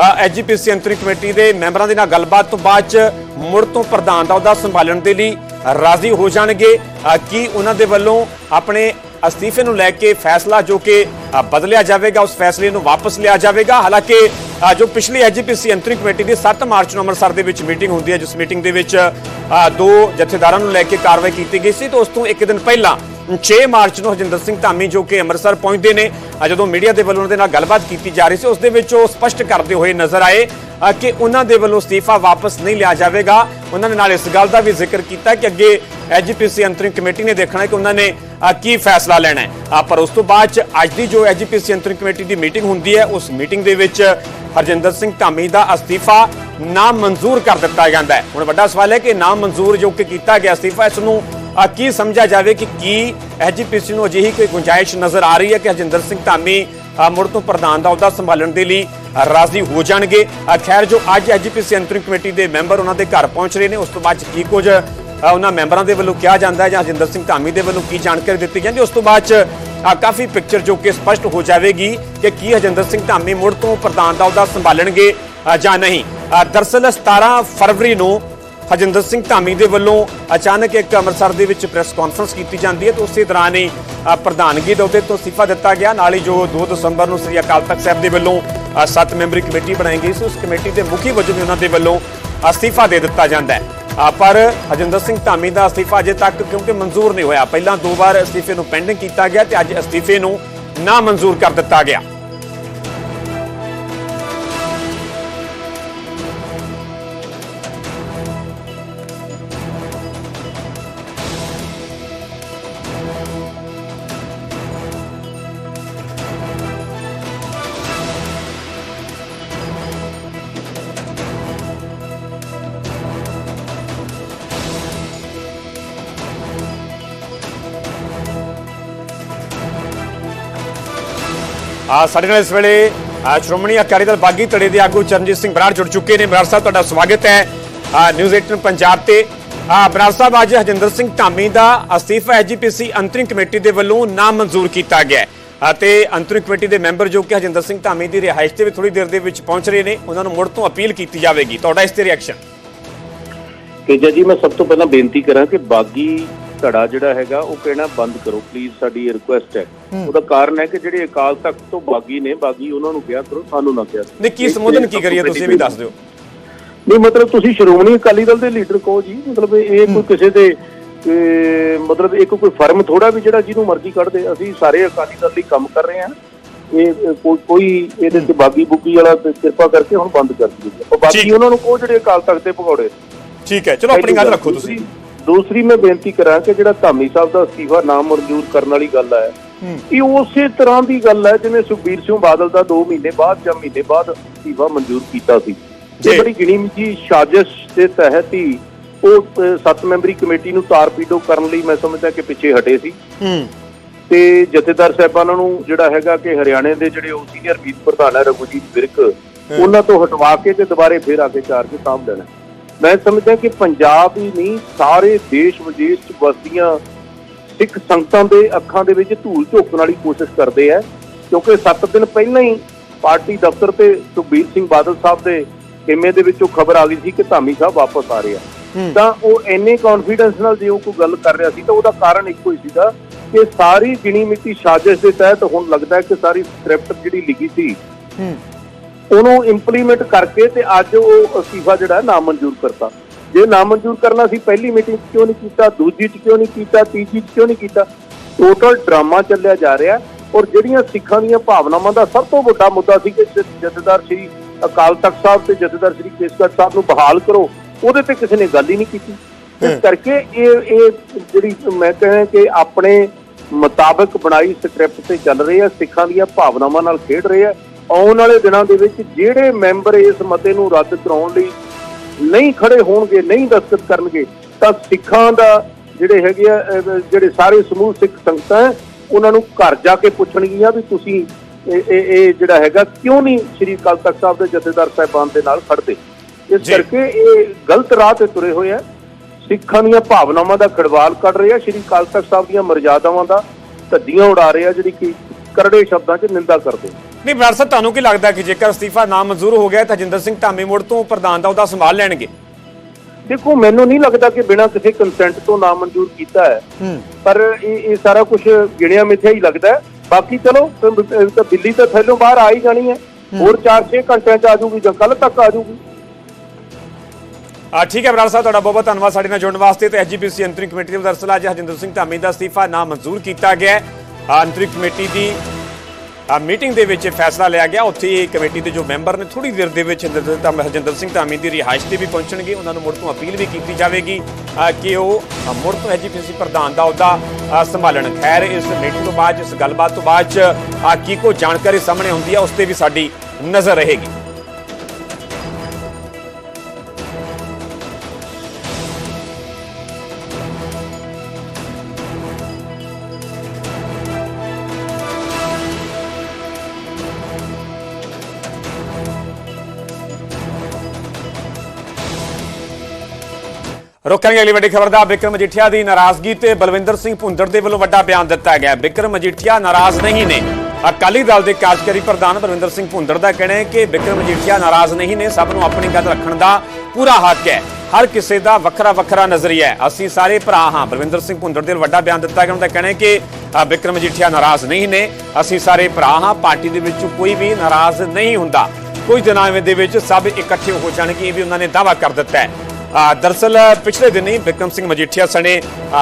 S G P C interim committee ਦੇ ਮੈਂਬਰਾਂ ਦੇ ਨਾਲ ਗੱਲਬਾਤ ਤੋਂ ਬਾਅਦ ਚ ਮੁੜ ਤੋਂ ਪ੍ਰਧਾਨ ਦਾ ਅਹੁਦਾ ਸੰਭਾਲਣ ਦੇ ਲਈ ਰਾਜ਼ੀ ਹੋ ਜਾਣਗੇ। ਅ, ਕੀ ਉਹਨਾਂ ਦੇ ਵੱਲੋਂ ਆਪਣੇ ਅਸਤੀਫੇ ਨੂੰ ਲੈ ਕੇ ਫੈਸਲਾ ਜੋ ਕਿ ਬਦਲਿਆ ਜਾਵੇਗਾ ਉਸ ਫੈਸਲੇ ਨੂੰ ਵਾਪਸ ਲਿਆ ਜਾਵੇਗਾ? ਹਾਲਾਂਕਿ ਜੋ ਪਿਛਲੀ ਐਜੀਪੀਸੀ ਅੰਤਰਿਮ ਕਮੇਟੀ ਦੀ 7 ਮਾਰਚ ਨੂੰ ਅੰਮ੍ਰਿਤਸਰ ਦੇ ਵਿੱਚ ਮੀਟਿੰਗ ਹੁੰਦੀ ਹੈ ਜਿਸ ਮੀਟਿੰਗ ਦੇ ਵਿੱਚ ਦੋ ਜਥੇਦਾਰਾਂ ਨੂੰ ਲੈ ਕੇ ਕਾਰਵਾਈ ਕੀਤੀ ਗਈ ਸੀ ਤੇ ਉਸ ਤੋਂ ਇੱਕ ਦਿਨ ਪਹਿਲਾਂ 6 ਮਾਰਚ ਨੂੰ ਹਰਜਿੰਦਰ ਸਿੰਘ ਧਾਮੀ ਜੋ ਕਿ ਅੰਮ੍ਰਿਤਸਰ ਪਹੁੰਚਦੇ ਨੇ ਜਦੋਂ ਮੀਡੀਆ ਦੇ ਵੱਲੋਂ ਉਹਨਾਂ ਦੇ ਨਾਲ ਗੱਲਬਾਤ ਕੀਤੀ ਜਾ ਰਹੀ ਸੀ, ਉਸ ਦੇ ਵਿੱਚ ਉਹ ਸਪਸ਼ਟ ਕਰਦੇ ਹੋਏ ਨਜ਼ਰ ਆਏ ਕਿ ਉਹਨਾਂ ਦੇ ਵੱਲੋਂ ਅਸਤੀਫਾ ਵਾਪਸ ਨਹੀਂ ਲਿਆ ਜਾਵੇਗਾ। ਉਹਨਾਂ ਨੇ ਨਾਲ ਇਸ ਗੱਲ ਦਾ ਵੀ ਜ਼ਿਕਰ ਕੀਤਾ ਕਿ ਅੱਗੇ ਐਜੀਪੀਸੀ ਅੰਤਰਿਮ ਕਮੇਟੀ ਨੇ ਦੇਖਣਾ ਕਿ ਉਹਨਾਂ ਨੇ ਕੀ ਫੈਸਲਾ ਲੈਣਾ ਹੈ। ਪਰ ਉਸ ਤੋਂ ਬਾਅਦ ਚ ਅੱਜ ਦੀ ਜੋ ਐਜੀਪੀਸੀ ਅੰਤਰਿਮ ਕਮੇਟੀ ਦੀ ਮੀਟਿੰਗ ਹੁੰਦੀ ਹੈ, ਉਸ ਮੀਟਿੰਗ ਦੇ ਵਿੱਚ ਹਰਜਿੰਦਰ ਸਿੰਘ ਧਾਮੀ ਦਾ ਅਸਤੀਫਾ ਨਾ ਮਨਜ਼ੂਰ ਕਰ ਦਿੱਤਾ ਜਾਂਦਾ ਹੈ। ਹੁਣ ਵੱਡਾ ਸਵਾਲ ਹੈ ਕਿ ਨਾ ਮਨਜ਼ੂਰ ਜੋ ਕਿ ਕੀਤਾ ਗਿਆ ਅਸਤੀਫਾ, ਇਸ ਨੂੰ ਕੀ ਸਮਝਿਆ ਜਾਵੇ ਕਿ ਕੀ ਐਜੀਪੀਸੀ ਨੂੰ ਅਜਿਹੀ ਕੋਈ ਗੁੰਜਾਇਸ਼ ਨਜ਼ਰ ਆ ਰਹੀ ਹੈ ਕਿ ਹਰਜਿੰਦਰ ਸਿੰਘ ਧਾਮੀ ਮੁੜ ਤੋਂ ਪ੍ਰਧਾਨ ਦਾ ਅਹੁਦਾ ਸੰਭਾਲਣ ਦੇ ਲਈ ਰਾਜ਼ੀ ਹੋ ਜਾਣਗੇ? ਖੈਰ ਜੋ ਅੱਜ ਐਜੀਪੀਸੀ ਅੰਤਰਿਮ ਕਮੇਟੀ ਦੇ ਮੈਂਬਰ ਉਹਨਾਂ ਦੇ ਘਰ ਪਹੁੰਚ ਰਹੇ ਨੇ ਉਸ ਤੋਂ ਬਾਅਦ 'ਚ ਕੀ ਕੁਝ ਉਹਨਾਂ ਮੈਂਬਰਾਂ ਦੇ ਵੱਲੋਂ ਕਿਹਾ ਜਾਂਦਾ ਹੈ ਜਾਂ ਹਰਜਿੰਦਰ ਸਿੰਘ ਧਾਮੀ ਦੇ ਵੱਲੋਂ ਕੀ ਜਾਣਕਾਰੀ ਦਿੱਤੀ ਜਾਂਦੀ ਉਸ ਤੋਂ ਬਾਅਦ 'ਚ ਕਾਫੀ ਪਿਕਚਰ ਜੋ ਕਿ ਸਪਸ਼ਟ ਹੋ ਜਾਵੇਗੀ ਕਿ ਕੀ ਹਰਜਿੰਦਰ ਸਿੰਘ ਧਾਮੀ ਮੁੜ ਤੋਂ ਪ੍ਰਧਾਨ ਦਾ ਅਹੁਦਾ ਸੰਭਾਲਣਗੇ ਜਾਂ ਨਹੀਂ। ਅ, ਦਰਅਸਲ 17 ਫਰਵਰੀ ਨੂੰ ਹਜਿੰਦਰ ਸਿੰਘ ਧਾਮੀ ਦੇ ਵੱਲੋਂ ਅਚਾਨਕ ਇੱਕ ਅੰਮ੍ਰਿਤਸਰ ਦੇ ਵਿੱਚ ਪ੍ਰੈਸ ਕਾਨਫਰੰਸ ਕੀਤੀ ਜਾਂਦੀ ਹੈ ਤੇ ਉਸੇ ਦੌਰਾਨ ਹੀ ਪ੍ਰਧਾਨਗੀ ਦੇ ਅਹੁਦੇ ਤੋਂ ਅਸਤੀਫਾ ਦਿੱਤਾ ਗਿਆ। ਨਾਲ ਹੀ ਜੋ 2 ਦਸੰਬਰ ਨੂੰ ਸ੍ਰੀ ਅਕਾਲ ਤਖਤ ਸਾਹਿਬ ਦੇ ਵੱਲੋਂ ਸੱਤ ਮੈਂਬਰੀ ਕਮੇਟੀ ਬਣਾਈ ਗਈ ਸੀ, ਉਸ ਕਮੇਟੀ ਦੇ ਮੁਖੀ ਵਜੋਂ ਵੀ ਉਹਨਾਂ ਦੇ ਵੱਲੋਂ ਅਸਤੀਫਾ ਦੇ ਦਿੱਤਾ ਜਾਂਦਾ ਹੈ। ਪਰ ਹਰਜਿੰਦਰ ਸਿੰਘ ਧਾਮੀ ਦਾ ਅਸਤੀਫਾ ਅਜੇ ਤੱਕ ਕਿਉਂਕਿ ਮਨਜ਼ੂਰ ਨਹੀਂ ਹੋਇਆ। ਪਹਿਲਾਂ ਦੋ ਵਾਰ ਅਸਤੀਫੇ ਨੂੰ ਪੈਂਡਿੰਗ ਕੀਤਾ ਗਿਆ ਤੇ ਅੱਜ ਅਸਤੀਫੇ ਨੂੰ ਨਾ ਮਨਜ਼ੂਰ ਕਰ ਦਿੱਤਾ ਗਿਆ। ਆ, ਸਾਡੇ ਨਾਲ ਇਸ ਵੇਲੇ ਸ਼੍ਰੋਮਣੀ ਅਕਾਲੀ ਦਲ ਬਾਗੀ ਧੜੇ ਦੇ ਆਗੂ ਚਰਨਜੀਤ ਸਿੰਘ ਬਰਾੜ ਜੁੜ ਚੁੱਕੇ ਨੇ। ਬਰਾੜ ਸਾਹਿਬ, ਤੁਹਾਡਾ ਸਵਾਗਤ ਹੈ ਨਿਊਜ਼ 18 ਪੰਜਾਬ ਤੇ। ਬਰਾੜ ਸਾਹਿਬ, ਅੱਜ ਹਰਜਿੰਦਰ ਸਿੰਘ ਧਾਮੀ ਦਾ ਅਸਤੀਫਾ ਐਜੀਪੀਸੀ ਅੰਤਰਿਮ ਕਮੇਟੀ ਦੇ ਵੱਲੋਂ ਨਾ ਮਨਜ਼ੂਰ ਕੀਤਾ ਗਿਆ ਅਤੇ ਅੰਤਰਿਮ ਕਮੇਟੀ ਦੇ ਮੈਂਬਰ ਜੋ ਕਿ ਹਰਜਿੰਦਰ ਸਿੰਘ ਧਾਮੀ ਦੀ ਰਿਹਾਇਸ਼ ਤੇ ਵੀ ਥੋੜੀ ਦੇਰ ਦੇ ਵਿੱਚ ਪਹੁੰਚ ਰਹੇ ਨੇ, ਉਹਨਾਂ ਨੂੰ ਮੁੜ ਤੋਂ ਅਪੀਲ ਕੀਤੀ ਜਾਵੇਗੀ। ਤੁਹਾਡਾ ਇਸ ਤੇ ਰਿਐਕਸ਼ਨ ਤੇਜਾ ਜੀ, ਮੈਂ ਸਭ ਤੋਂ ਪਹਿਲਾਂ ਬੇਨਤੀ ਕਰਾਂ ਕਿ ਬਾਗੀ ਧੜਾ ਜਿਹੜਾ ਹੈਗਾ ਉਹ ਕਹਿਣਾ ਬੰਦ ਕਰੋ ਪਲੀਜ਼ ਸਾਡੀ ਇਹ ਰਿਕੁਐਸਟ ਹੈ। ਉਹਦਾ ਕਾਰਨ ਹੈ ਕਿ ਜਿਹੜੇ ਅਕਾਲ ਤਖਤ ਤੋਂ ਬਾਗੀ ਨੇ ਬਾਗੀ ਉਹਨਾਂ ਨੂੰ ਕਿਹਾ ਕਰੋ ਸਾਨੂੰ ਨਾ ਕਿਹਾ। ਕਰੋ। ਨੇ ਕੀ ਸੰਬੋਧਨ ਕੀ ਕਰੀਏ ਤੁਸੀਂ ਵੀ ਦੱਸ ਦਿਓ। ਨਹੀਂ ਮਤਲਬ ਤੁਸੀਂ ਸ਼੍ਰੋਮਣੀ ਅਕਾਲੀ ਦਲ ਦੇ ਲੀਡਰ ਕਹੋ ਜੀ ਮਤਲਬ ਇਹ ਕੋਈ ਕਿਸੇ ਦੇ ਮਤਲਬ ਇੱਕ ਕੋਈ ਫਰਮ ਥੋੜਾ ਵੀ ਜਿਹੜਾ ਜਿਹਨੂੰ ਮਰਜ਼ੀ ਕੱਢ ਦੇ। ਅਸੀਂ ਸਾਰੇ ਅਕਾਲੀ ਦਲ ਲਈ ਕੰਮ ਕਰ ਰਹੇ ਹਾਂ। ਇਹ ਕੋਈ ਇਹਦੇ ਤੇ ਬਾਗੀ ਬੁੱਗੀ ਵਾਲਾ ਕਿਰਪਾ ਕਰਕੇ ਹੁਣ ਬੰਦ ਕਰ ਦਿਓ ਬਾਕੀ। ਉਹਨਾਂ ਨੂੰ ਕਹੋ ਜਿਹੜੇ ਅਕਾਲ ਤਖਤ ਦੇ ਭਗੌੜੇ। ਠੀਕ ਹੈ। ਚਲੋ ਆਪਣੀ ਗੱਲ ਰੱਖੋ ਤੁਸੀਂ। ਦੂਸਰੀ- ਮੈਂ ਬੇਨਤੀ ਕਰਾਂ ਕਿ ਜਿਹੜਾ ਧਾਮੀ ਸਾਹਿਬ ਦਾ ਅਸਤੀਫਾ ਨਾ ਮਨਜ਼ੂਰ ਕਰਨ ਵਾਲੀ ਗੱਲ ਹੈ ਇਹ ਉਸੇ ਤਰ੍ਹਾਂ ਦੀ ਗੱਲ ਹੈ ਜਿਵੇਂ ਸੁਖਬੀਰ ਸਿੰਘ ਬਾਦਲ ਦਾ 2 ਮਹੀਨੇ ਬਾਅਦ ਜਾਂ ਮਹੀਨੇ ਬਾਅਦ ਅਸਤੀਫਾ ਮਨਜ਼ੂਰ ਕੀਤਾ ਸੀ। ਇਹ ਬੜੀ ਗਿਣੀ ਮਿੱਠੀ ਸਾਜ਼ਿਸ਼ ਦੇ ਤਹਿਤ ਹੀ ਉਹ ਸੱਤ ਮੈਂਬਰੀ ਕਮੇਟੀ ਨੂੰ ਤਾਰਪੀਡੋ ਕਰਨ ਲਈ ਮੈਂ ਸਮਝਦਾ ਕਿ ਪਿੱਛੇ ਹਟੇ ਸੀ। ਤੇ ਜਥੇਦਾਰ ਸਾਹਿਬਾਨਾਂ ਨੂੰ ਜਿਹੜਾ ਹੈਗਾ ਕਿ ਹਰਿਆਣੇ ਦੇ ਜਿਹੜੇ ਉਹ ਸੀਨੀਅਰ ਵੀਪ ਪ੍ਰਧਾਨ ਹੈ ਰਘੁਜੀਤ ਵਿਰਕ ਉਹਨਾਂ ਤੋਂ ਹਟਵਾ ਕੇ ਤੇ ਦੁਬਾਰੇ ਫੇਰ ਆ ਕੇ ਚਾਰਜ ਸਾਂਭ ਲੈਣਾ। ਮੈਂ ਸਮਝਦਾ ਕਿ ਪੰਜਾਬ ਹੀ ਨਹੀਂ ਸਾਰੇ ਦੇਸ਼ ਵਿਦੇਸ਼ ਚ ਵਸਦੀਆਂ ਸਿੱਖ ਸੰਗਤਾਂ ਦੇ ਅੱਖਾਂ ਦੇ ਵਿੱਚ ਧੂਲ ਝੋਕਣ ਵਾਲੀ ਕੋਸ਼ਿਸ਼ ਕਰਦੇ ਆ ਕਿਉਂਕਿ 7 ਦਿਨ ਪਹਿਲਾਂ ਹੀ ਪਾਰਟੀ ਦਫ਼ਤਰ ਤੇ ਸੁਖਬੀਰ ਸਿੰਘ ਬਾਦਲ ਸਾਹਿਬ ਦੇ ਖੇਮੇ ਦੇ ਵਿੱਚੋਂ ਖਬਰ ਆ ਗਈ ਸੀ ਕਿ ਧਾਮੀ ਸਾਹਿਬ ਵਾਪਸ ਆ ਰਹੇ ਆ। ਤਾਂ ਉਹ ਇੰਨੇ ਕੌਨਫੀਡੈਂਸ ਨਾਲ ਜੇ ਉਹ ਕੋਈ ਗੱਲ ਕਰ ਰਿਹਾ ਸੀ ਤਾਂ ਉਹਦਾ ਕਾਰਨ ਇੱਕੋ ਹੀ ਸੀਗਾ ਕਿ ਸਾਰੀ ਗਿਣੀ ਮਿੱਟੀ ਸਾਜ਼ਿਸ਼ ਦੇ ਤਹਿਤ ਹੁਣ ਲੱਗਦਾ ਹੈ ਕਿ ਸਾਰੀ ਸਕ੍ਰਿਪਟ ਜਿਹੜੀ ਲਿਖੀ ਸੀ ਉਹਨੂੰ ਇੰਪਲੀਮੈਂਟ ਕਰਕੇ ਤੇ ਅੱਜ ਉਹ ਅਸਤੀਫਾ ਜਿਹੜਾ ਨਾ ਮਨਜ਼ੂਰ ਕਰਤਾ। ਜੇ ਨਾ ਮਨਜ਼ੂਰ ਕਰਨਾ ਸੀ ਪਹਿਲੀ ਮੀਟਿੰਗ ਕਿਉਂ ਨਹੀਂ ਕੀਤਾ ਦੂਜੀ 'ਚ ਕਿਉਂ ਨਹੀਂ ਕੀਤਾ ਤੀਜੀ 'ਚ ਕਿਉਂ ਨਹੀਂ ਕੀਤਾ? ਟੋਟਲ ਡਰਾਮਾ ਚੱਲਿਆ ਜਾ ਰਿਹਾ ਔਰ ਜਿਹੜੀਆਂ ਸਿੱਖਾਂ ਦੀਆਂ ਭਾਵਨਾਵਾਂ ਦਾ ਸਭ ਤੋਂ ਵੱਡਾ ਮੁੱਦਾ ਸੀ ਕਿ ਜਥੇਦਾਰ ਸ੍ਰੀ ਅਕਾਲ ਤਖਤ ਸਾਹਿਬ ਤੇ ਜਥੇਦਾਰ ਸ੍ਰੀ ਕੇਸਗੜ੍ਹ ਸਾਹਿਬ ਨੂੰ ਬਹਾਲ ਕਰੋ ਉਹਦੇ ਤੇ ਕਿਸੇ ਨੇ ਗੱਲ ਹੀ ਨਹੀਂ ਕੀਤੀ। ਇਸ ਕਰਕੇ ਇਹ ਇਹ ਜਿਹੜੀ ਮੈਂ ਕਹਿੰਦਾ ਕਿ ਆਪਣੇ ਮੁਤਾਬਕ ਬਣਾਈ ਸਕ੍ਰਿਪਟ ਤੇ ਚੱਲ ਰਹੇ ਆ ਸਿੱਖਾਂ ਦੀਆਂ ਭਾਵਨਾਵਾਂ ਨਾਲ ਖੇਡ ਰਹੇ ਆ ਆਉਣ ਵਾਲੇ ਦਿਨਾਂ ਦੇ ਵਿੱਚ ਜਿਹੜੇ ਮੈਂਬਰ ਇਸ ਮਤੇ ਨੂੰ ਰੱਦ ਕਰਾਉਣ ਲਈ ਨਹੀਂ ਖੜੇ ਹੋਣਗੇ ਨਹੀਂ ਦਸਤਖਤ ਕਰਨਗੇ ਤਾਂ ਸਿੱਖਾਂ ਦਾ ਜਿਹੜੇ ਹੈਗੇ ਆ ਜਿਹੜੇ ਸਾਰੇ ਸਮੂਹ ਸਿੱਖ ਸੰਗਤਾਂ ਹੈ, ਉਹਨਾਂ ਨੂੰ ਘਰ ਜਾ ਕੇ ਪੁੱਛਣਗੀਆਂ ਵੀ ਤੁਸੀਂ ਇਹ ਇਹ ਜਿਹੜਾ ਹੈਗਾ ਕਿਉਂ ਨਹੀਂ ਸ੍ਰੀ ਅਕਾਲ ਤਖਤ ਸਾਹਿਬ ਦੇ ਜਥੇਦਾਰ ਸਾਹਿਬਾਨ ਦੇ ਨਾਲ ਖੜਦੇ ਇਸ। ਕਰਕੇ ਇਹ ਗਲਤ ਰਾਹ ਤੇ ਤੁਰੇ ਹੋਏ ਆ। ਸਿੱਖਾਂ ਦੀਆਂ ਭਾਵਨਾਵਾਂ ਦਾ ਖੜਵਾਲ ਕੱਢ ਰਹੇ ਆ ਸ੍ਰੀ ਅਕਾਲ ਤਖਤ ਸਾਹਿਬ ਦੀਆਂ ਮਰਜ਼ਾਦਾਵਾਂ ਦਾ ਧੱਦੀਆਂ ਉਡਾ ਰਹੇ ਆ ਜਿਹੜੀ ਕਿ ਕਰੜੇ ਸ਼ਬਦਾਂ 'ਚ ਨਿੰਦਾ ਕਰਦੇ ਨਹੀਂ ਬਰਾੜ ਸਾਹਿਬ ਤੁਹਾਨੂੰ ਕੀ ਲੱਗਦਾ ਕਿ ਜੇਕਰ ਅਸਤੀਫਾ ਨਾ ਮਨਜ਼ੂਰ ਹੋ ਗਿਆ ਤਾਂ ਹਰਜਿੰਦਰ ਸਿੰਘ ਧਾਮੀ ਮੁੜ ਤੋਂ ਪ੍ਰਧਾਨ ਦਾ ਉਹਦਾ ਸੰਭਾਲ ਲੈਣਗੇ? ਦੇਖੋ ਮੈਨੂੰ ਨਹੀਂ ਲੱਗਦਾ ਕਿ ਬਿਨਾਂ ਕਿਸੇ ਕੰਸੈਂਟ ਤੋਂ ਨਾ ਮਨਜ਼ੂਰ ਕੀਤਾ ਹੈ। ਪਰ ਇਹ ਇਹ ਸਾਰਾ ਕੁਝ ਗਿਣਿਆ ਮਿਥਿਆ ਹੀ ਲੱਗਦਾ ਹੈ। ਬਾਕੀ ਚਲੋ ਤ- ਦਿੱਲੀ ਤਾਂ ਥੱਲੋਂ ਬਾਹਰ ਆ ਹੀ ਜਾਣੀ ਹੈ। ਹੋਰ 4-6 ਘੰਟਿਆਂ ਚ ਆ ਜਾਊਗੀ ਜਾਂ ਕੱਲ ਤੱਕ ਆ ਜਾਊਗੀ। ਆ ਠੀਕ ਹੈ ਬਰਾੜ ਸਾਹਿਬ ਤੁਹਾਡਾ ਬਹੁਤ ਬਹੁਤ ਧੰਨਵਾਦ ਸਾਡੇ ਨਾਲ ਜੁੜਨ ਵਾਸਤੇ ਤੇ ਐਸਜੀਪੀਸੀ ਅੰਤਰਿਮ ਕਮੇਟੀ ਦੇ ਦਰਸਲ ਅੱਜ ਹਰਜਿੰਦਰ ਸਿੰਘ ਧਾਮੀ ਦਾ ਅਸਤੀਫਾ ਨਾ ਮਨਜ਼ੂਰ ਕੀਤਾ ਗਿਆ ਅੰਤਰਿਮ ਕਮੇਟੀ ਦੀ ਮੀਟਿੰਗ ਦੇ ਵਿੱਚ ਫੈਸਲਾ ਲਿਆ ਗਿਆ। ਉੱਥੇ ਇਹ ਕਮੇਟੀ ਦੇ ਜੋ ਮੈਂਬਰ ਨੇ ਥੋੜੀ ਦੇਰ ਦੇ ਵਿੱਚ ਹਰਜਿੰਦਰ ਧਾਮ- ਹਰਜਿੰਦਰ ਸਿੰਘ ਧਾਮੀ ਦੀ ਰਿਹਾਇਸ਼ ਤੇ ਵੀ ਪਹੁੰਚਣਗੇ। ਉਹਨਾਂ ਨੂੰ ਮੁੜ ਤੋਂ ਅਪੀਲ ਵੀ ਕੀਤੀ ਜਾਵੇਗੀ ਕਿ ਉਹ ਮੁੜ ਤੋਂ ਐਜੀਪੀਸੀ ਪ੍ਰਧਾਨ ਦਾ ਅਹੁਦਾ ਸੰਭਾਲਣ। ਖੈਰ, ਇਸ ਮੀਟਿੰਗ ਤੋਂ ਬਾਅਦ, ਇਸ ਗੱਲਬਾਤ ਤੋਂ ਬਾਅਦ ਚ ਕੀ ਕੋ ਜਾਣਕਾਰੀ ਸਾਹਮਣੇ ਆਉਂਦੀ ਹੈ ਉਸ ਤੇ ਵੀ ਸਾਡੀ ਨਜ਼ਰ ਰਹੇਗੀ। ਰੁਕਾਂਗੇ ਅਗਲੀ ਵੱਡੀ ਖਬਰ ਦਾ ਬਿਕਰਮ ਮਜੀਠੀਆ ਦੀ ਨਾਰਾਜ਼ਗੀ ਤੇ ਬਲਵਿੰਦਰ ਸਿੰਘ ਭੁੰਦੜ ਦੇ ਵੱਲੋਂ ਵੱਡਾ ਬਿਆਨ ਦਿੱਤਾ ਗਿਆ ਬਿਕਰਮ ਮਜੀਠੀਆ ਨਾਰਾਜ਼ ਨਹੀਂ ਨੇ। ਅਕਾਲੀ ਦਲ ਦੇ ਕਾਰਜਕਾਰੀ ਪ੍ਰਧਾਨ ਬਲਵਿੰਦਰ ਸਿੰਘ ਭੁੰਦੜ ਦਾ ਕਹਿਣਾ ਹੈ ਕਿ ਬਿਕਰਮ ਮਜੀਠੀਆ ਨਾਰਾਜ਼ ਨਹੀਂ ਨੇ, ਸਭ ਨੂੰ ਆਪਣੀ ਗੱਲ ਰੱਖਣ ਦਾ ਪੂਰਾ ਹੱਕ ਹੈ। ਹਰ ਕਿਸੇ ਦਾ ਵੱਖਰਾ ਵੱਖਰਾ ਨਜ਼ਰੀਆ ਹੈ। ਅਸੀਂ ਸਾਰੇ ਭਰਾ ਹਾਂ। ਬਲਵਿੰਦਰ ਸਿੰਘ ਭੁੰਦੜ ਦੇ ਵੱਡਾ ਬਿਆਨ ਦਿੱਤਾ ਗਿਆ। ਉਹਨਾਂ ਦਾ ਕਹਿਣਾ ਹੈ ਕਿ ਬਿਕਰਮ ਮਜੀਠੀਆ ਨਾਰਾਜ਼ ਨਹੀਂ ਨੇ। ਅਸੀਂ ਸਾਰੇ ਭਰਾ ਹਾਂ। ਪਾਰਟੀ ਦੇ ਵਿੱਚ ਕੋਈ ਵੀ ਨਾਰਾਜ਼ ਨਹੀਂ ਹੁੰਦਾ। ਕੁਝ ਦਿਨਾਂ ਦੇ ਵਿੱਚ ਸਭ ਇਕੱਠੇ ਹੋ ਜਾਣਗੇ। ਇਹ ਵੀ ਉਹਨਾਂ ਨੇ ਦਾਅਵਾ ਕਰ ਦਿੱਤਾ ਹੈ। ਆ, ਦਰਅਸਲ ਪਿਛਲੇ ਦਿਨੀ ਬਿਕਰਮ ਸਿੰਘ ਮਜੀਠੀਆ ਸਣੇ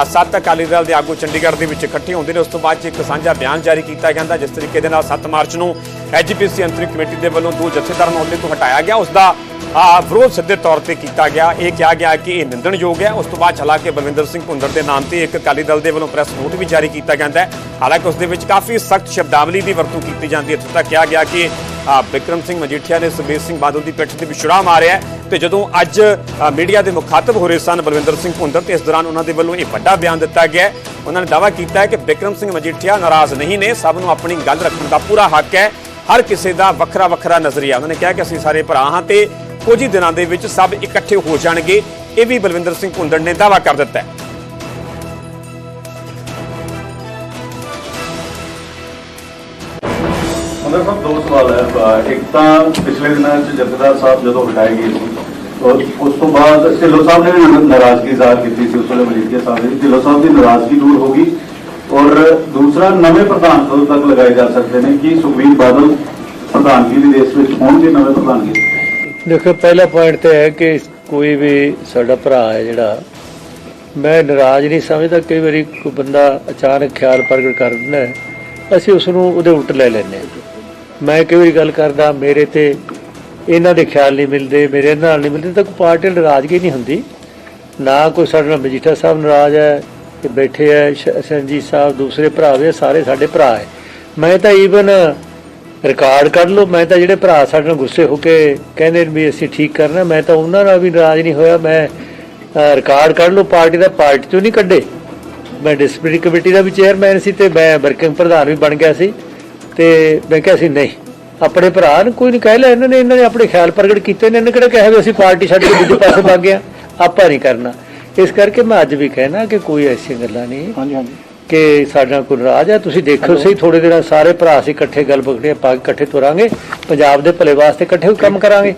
ਸੱਤ ਅਕਾਲੀ ਦਲ ਦੇ ਆਗੂ ਚੰਡੀਗੜ੍ਹ ਦੇ ਵਿੱਚ ਇਕੱਠੇ ਹੁੰਦੇ ਨੇ। ਉਸ ਤੋਂ ਬਾਅਦ 'ਚ ਇੱਕ ਸਾਂਝਾ ਬਿਆਨ ਜਾਰੀ ਕੀਤਾ ਜਾਂਦਾ ਜਿਸ ਤਰੀਕੇ ਦੇ ਨਾਲ 7 ਮਾਰਚ ਨੂੰ ਐਜੀਪੀਸੀ ਅੰਤਰਿਮ ਕਮੇਟੀ ਦੇ ਵੱਲੋਂ ਦੋ ਜਥੇਦਾਰਾਂ ਨੂੰ ਅਹੁਦੇ ਤੋਂ ਹਟਾਇਆ ਗਿਆ। ਉਸ ਦਾ ਵਿਰੋਧ ਸਿੱਧੇ ਤੌਰ ਤੇ ਕੀਤਾ ਗਿਆ। ਇਹ ਕਿਹਾ ਗਿਆ ਕਿ ਇਹ ਨਿੰਦਣਯੋਗ ਹੈ। ਉਸ ਤੋਂ ਬਾਅਦ ਹਾਲਾਂਕਿ ਬਲਵਿੰਦਰ ਸਿੰਘ ਭੁੰਦਰ ਦੇ ਨਾਮ ਤੇ ਇੱਕ ਅਕਾਲੀ ਦਲ ਦੇ ਵੱਲੋਂ ਪ੍ਰੈਸ ਨੋਟ ਵੀ ਜਾਰੀ ਕੀਤਾ ਜਾਂਦਾ ਹੈ। ਹਾਲਾਂਕਿ ਉਸ ਦੇ ਵਿੱਚ ਕਾਫੀ ਸਖਤ ਸ਼ਬਦਾਵਲੀ ਦੀ ਵਰਤੋਂ ਕੀਤੀ ਜਾਂਦੀ ਹੈ। ਇੱਥੋਂ ਤੱਕ ਕਿਹਾ ਗਿਆ ਕਿ ਆ, ਵਿਕਰਮ ਸਿੰਘ ਮਜੀਠੀਆ ਨੇ ਸੁਖਬੀਰ ਸਿੰਘ ਬਾਦਲ ਦੀ ਪਿੱਠ ਤੇ ਵਿਛੜਾ ਮਾਰਿਆ ਹੈ ਤੇ ਜਦੋਂ ਅੱਜ ਮੀਡੀਆ ਦੇ ਮੁਖਾਤਬ ਹੋ ਰਹੇ ਸਨ ਬਲਵਿੰਦਰ ਸਿੰਘ ਭੁੰਦਰ ਤੇ ਇਸ ਦੌਰਾਨ ਉਹਨਾਂ ਦੇ ਵੱਲੋਂ ਇਹ ਵੱਡਾ ਬਿਆਨ ਦਿੱਤਾ ਗਿਆ ਉਹਨਾਂ ਨੇ ਦਾਅਵਾ ਕੀਤਾ ਹੈ ਕਿ ਵਿਕਰਮ ਸਿੰਘ ਮਜੀਠੀਆ ਨਾਰਾਜ਼ ਨਹੀਂ ਨੇ। ਸਭ ਨੂੰ ਆਪਣੀ ਗੱਲ ਰੱਖਣ ਦਾ ਪੂਰਾ ਹੱਕ ਹੈ। ਹਰ ਕਿਸੇ ਦਾ ਵੱਖਰਾ ਵੱਖਰਾ ਨਜ਼ਰੀਆ। ਉਹਨਾਂ ਨੇ ਕਿਹਾ ਕਿ ਅਸੀਂ ਸਾਰੇ ਭਰਾ ਹਾਂ ਤੇ ਕੁਝ ਹੀ ਦਿਨਾਂ ਦੇ ਵਿੱਚ ਸਭ ਇਕੱਠੇ ਹੋ ਜਾਣਗੇ। ਇਹ ਵੀ ਬਲਵਿੰਦਰ ਸਿੰਘ ਭੁੰਦੜ ਨੇ ਦਾਅਵਾ ਕਰ ਦਿੱਤਾ ਹੈ। ਉਹਨਾਂ ਸਾਹਿਬ ਦੋ ਸਵਾਲ ਹੈ ਇੱਕ ਤਾਂ ਪਿਛਲੇ ਦਿਨਾਂ 'ਚ ਜਥੇਦਾਰ ਸਾਹਿਬ ਜਦੋਂ ਹਟਾਏ ਗਏ ਸੀ ਉਸ ਤੋਂ ਬਾਅਦ ਢਿੱਲੋਂ ਸਾਹਿਬ ਨੇ ਵੀ ਨਾਰਾਜ਼ਗੀ ਜ਼ਾਹਰ ਕੀਤੀ ਸੀ ਉਸ ਵੇਲੇ ਮਜੀਠੀਆ ਸਾਹਿਬ ਦੀ ਢਿੱਲੋਂ ਸਾਹਿਬ ਦੀ ਨਾਰਾਜ਼ਗੀ ਦੂਰ ਹੋ ਗਈ। ਔਰ ਦੂਸਰਾ, ਨਵੇਂ ਪ੍ਰਧਾਨ ਕਦੋਂ ਤੱਕ ਲਗਾਏ ਜਾ ਸਕਦੇ ਨੇ? ਕਿ ਸੁਖਬੀਰ ਬਾਦਲ ਪ੍ਰਧਾਨਗੀ ਦੀ ਰੇਸ ਵਿੱਚ ਹੋਣਗੇ ਨਵੇਂ ਪ੍ਰਧਾਨਗੀ? ਦੇਖੋ, ਪਹਿਲਾ ਪੁਆਇੰਟ ਤੇ ਹੈ ਕਿ ਕੋਈ ਵੀ ਸਾਡਾ ਭਰਾ ਹੈ ਜਿਹੜਾ, ਮੈਂ ਨਾਰਾਜ਼ ਨਹੀਂ ਸਮਝਦਾ। ਕਈ ਵਾਰੀ ਕੋਈ ਬੰਦਾ ਅਚਾਨਕ ਖਿਆਲ ਪ੍ਰਗਟ ਕਰ ਦਿੰਦਾ ਹੈ, ਅਸੀਂ ਉਸ ਨੂੰ ਉਹਦੇ ਉਲਟ ਲੈ ਲੈਂਦੇ ਹਾਂ। ਮੈਂ ਕਈ ਵਾਰੀ ਗੱਲ ਕਰਦਾ, ਮੇਰੇ ਤੇ ਇਹਨਾਂ ਦੇ ਖਿਆਲ ਨਹੀਂ ਮਿਲਦੇ, ਮੇਰੇ ਨਾਲ ਨਹੀਂ ਮਿਲਦੇ, ਤਾਂ ਕੋਈ ਪਾਰਟੀ ਨਾਰਾਜ਼ਗੀ ਨਹੀਂ ਹੁੰਦੀ। ਨਾ ਕੋਈ ਸਾਡੇ ਨਾਲ ਮਜੀਠਾ ਸਾਹਿਬ ਨਾਰਾਜ਼ ਹੈ ਕਿ ਬੈਠੇ ਹੈ ਸ਼- ਸੰਜੀਤ ਸਾਹਿਬ, ਦੂਸਰੇ ਭਰਾ ਦੇ, ਸਾਰੇ ਸਾਡੇ ਭਰਾ ਹੈ ਮੈਂ ਤਾਂ ਈਵਨ ਰਿਕਾਰਡ ਕੱਢ ਲਓ, ਮੈਂ ਤਾਂ ਜਿਹੜੇ ਭਰਾ ਸਾਡੇ ਨਾਲ ਗੁੱਸੇ ਹੋ ਕੇ ਕਹਿੰਦੇ ਨੇ ਵੀ ਅਸੀਂ ਠੀਕ ਕਰਨਾ, ਮੈਂ ਤਾਂ ਉਹਨਾਂ ਨਾਲ ਵੀ ਨਾਰਾਜ਼ ਨਹੀਂ ਹੋਇਆ। ਮੈਂ ਰਿਕਾਰਡ ਕੱਢ ਲਓ, ਪਾਰਟੀ ਦਾ ਪਾਰਟੀ ਚੋਂ ਨਹੀਂ ਕੱਢੇ। ਮੈਂ ਡਿਸਪਲਿਨਰੀ ਕਮੇਟੀ ਦਾ ਵੀ ਚੇਅਰਮੈਨ ਸੀ ਤੇ ਮੈਂ ਵਰਕਿੰਗ ਪ੍ਰਧਾਨ ਵੀ ਬਣ ਗਿਆ ਸੀ ਤੇ ਮੈਂ ਕਿਹਾ ਸੀ, ਨਹੀਂ, ਆਪਣੇ ਭਰਾ ਨੂੰ ਕੋਈ ਨਹੀਂ ਕਹਿ ਲਿਆ ਇਹਨਾਂ ਨੇ ਇਹਨਾਂ ਨੇ ਆਪਣੇ ਖਿਆਲ ਪ੍ਰਗਟ ਕੀਤੇ ਨੇ, ਇਹਨਾਂ ਕਿਹੜਾ ਕਿਹਾ ਵੀ ਅਸੀਂ ਪਾਰਟੀ ਛੱਡ ਕੇ ਦੂਜੇ ਪਾਸੇ ਵਗ ਗਏ ਹਾਂ। ਆਪਾਂ ਨਹੀਂ ਕਰਨਾ। ਇਸ ਕਰਕੇ ਮੈਂ ਅੱਜ ਵੀ ਕਹਿਣਾ ਕਿ ਕੋਈ ਐਸੀ ਗੱਲਾਂ ਨਹੀਂ। ਹਾਂਜੀ ਹਾਂਜੀ। ਕਿ ਸਾਡਾ ਕੋਈ ਰਾਜ ਹੈ ਤੁਸੀਂ ਦੇਖੋ ਸਹੀ ਥੋੜੇ ਦਿਨਾਂ ਸਾਰੇ ਭਰਾ ਅਸੀਂ ਇਕੱਠੇ ਗੱਲ ਬਕੜੇ ਪਾ ਕੇ ਇਕੱਠੇ ਤੁਰਾਂਗੇ ਪੰਜਾਬ ਦੇ ਭਲੇ ਵਾਸਤੇ ਇਕੱਠੇ ਕੰਮ ਕਰਾਂਗੇ।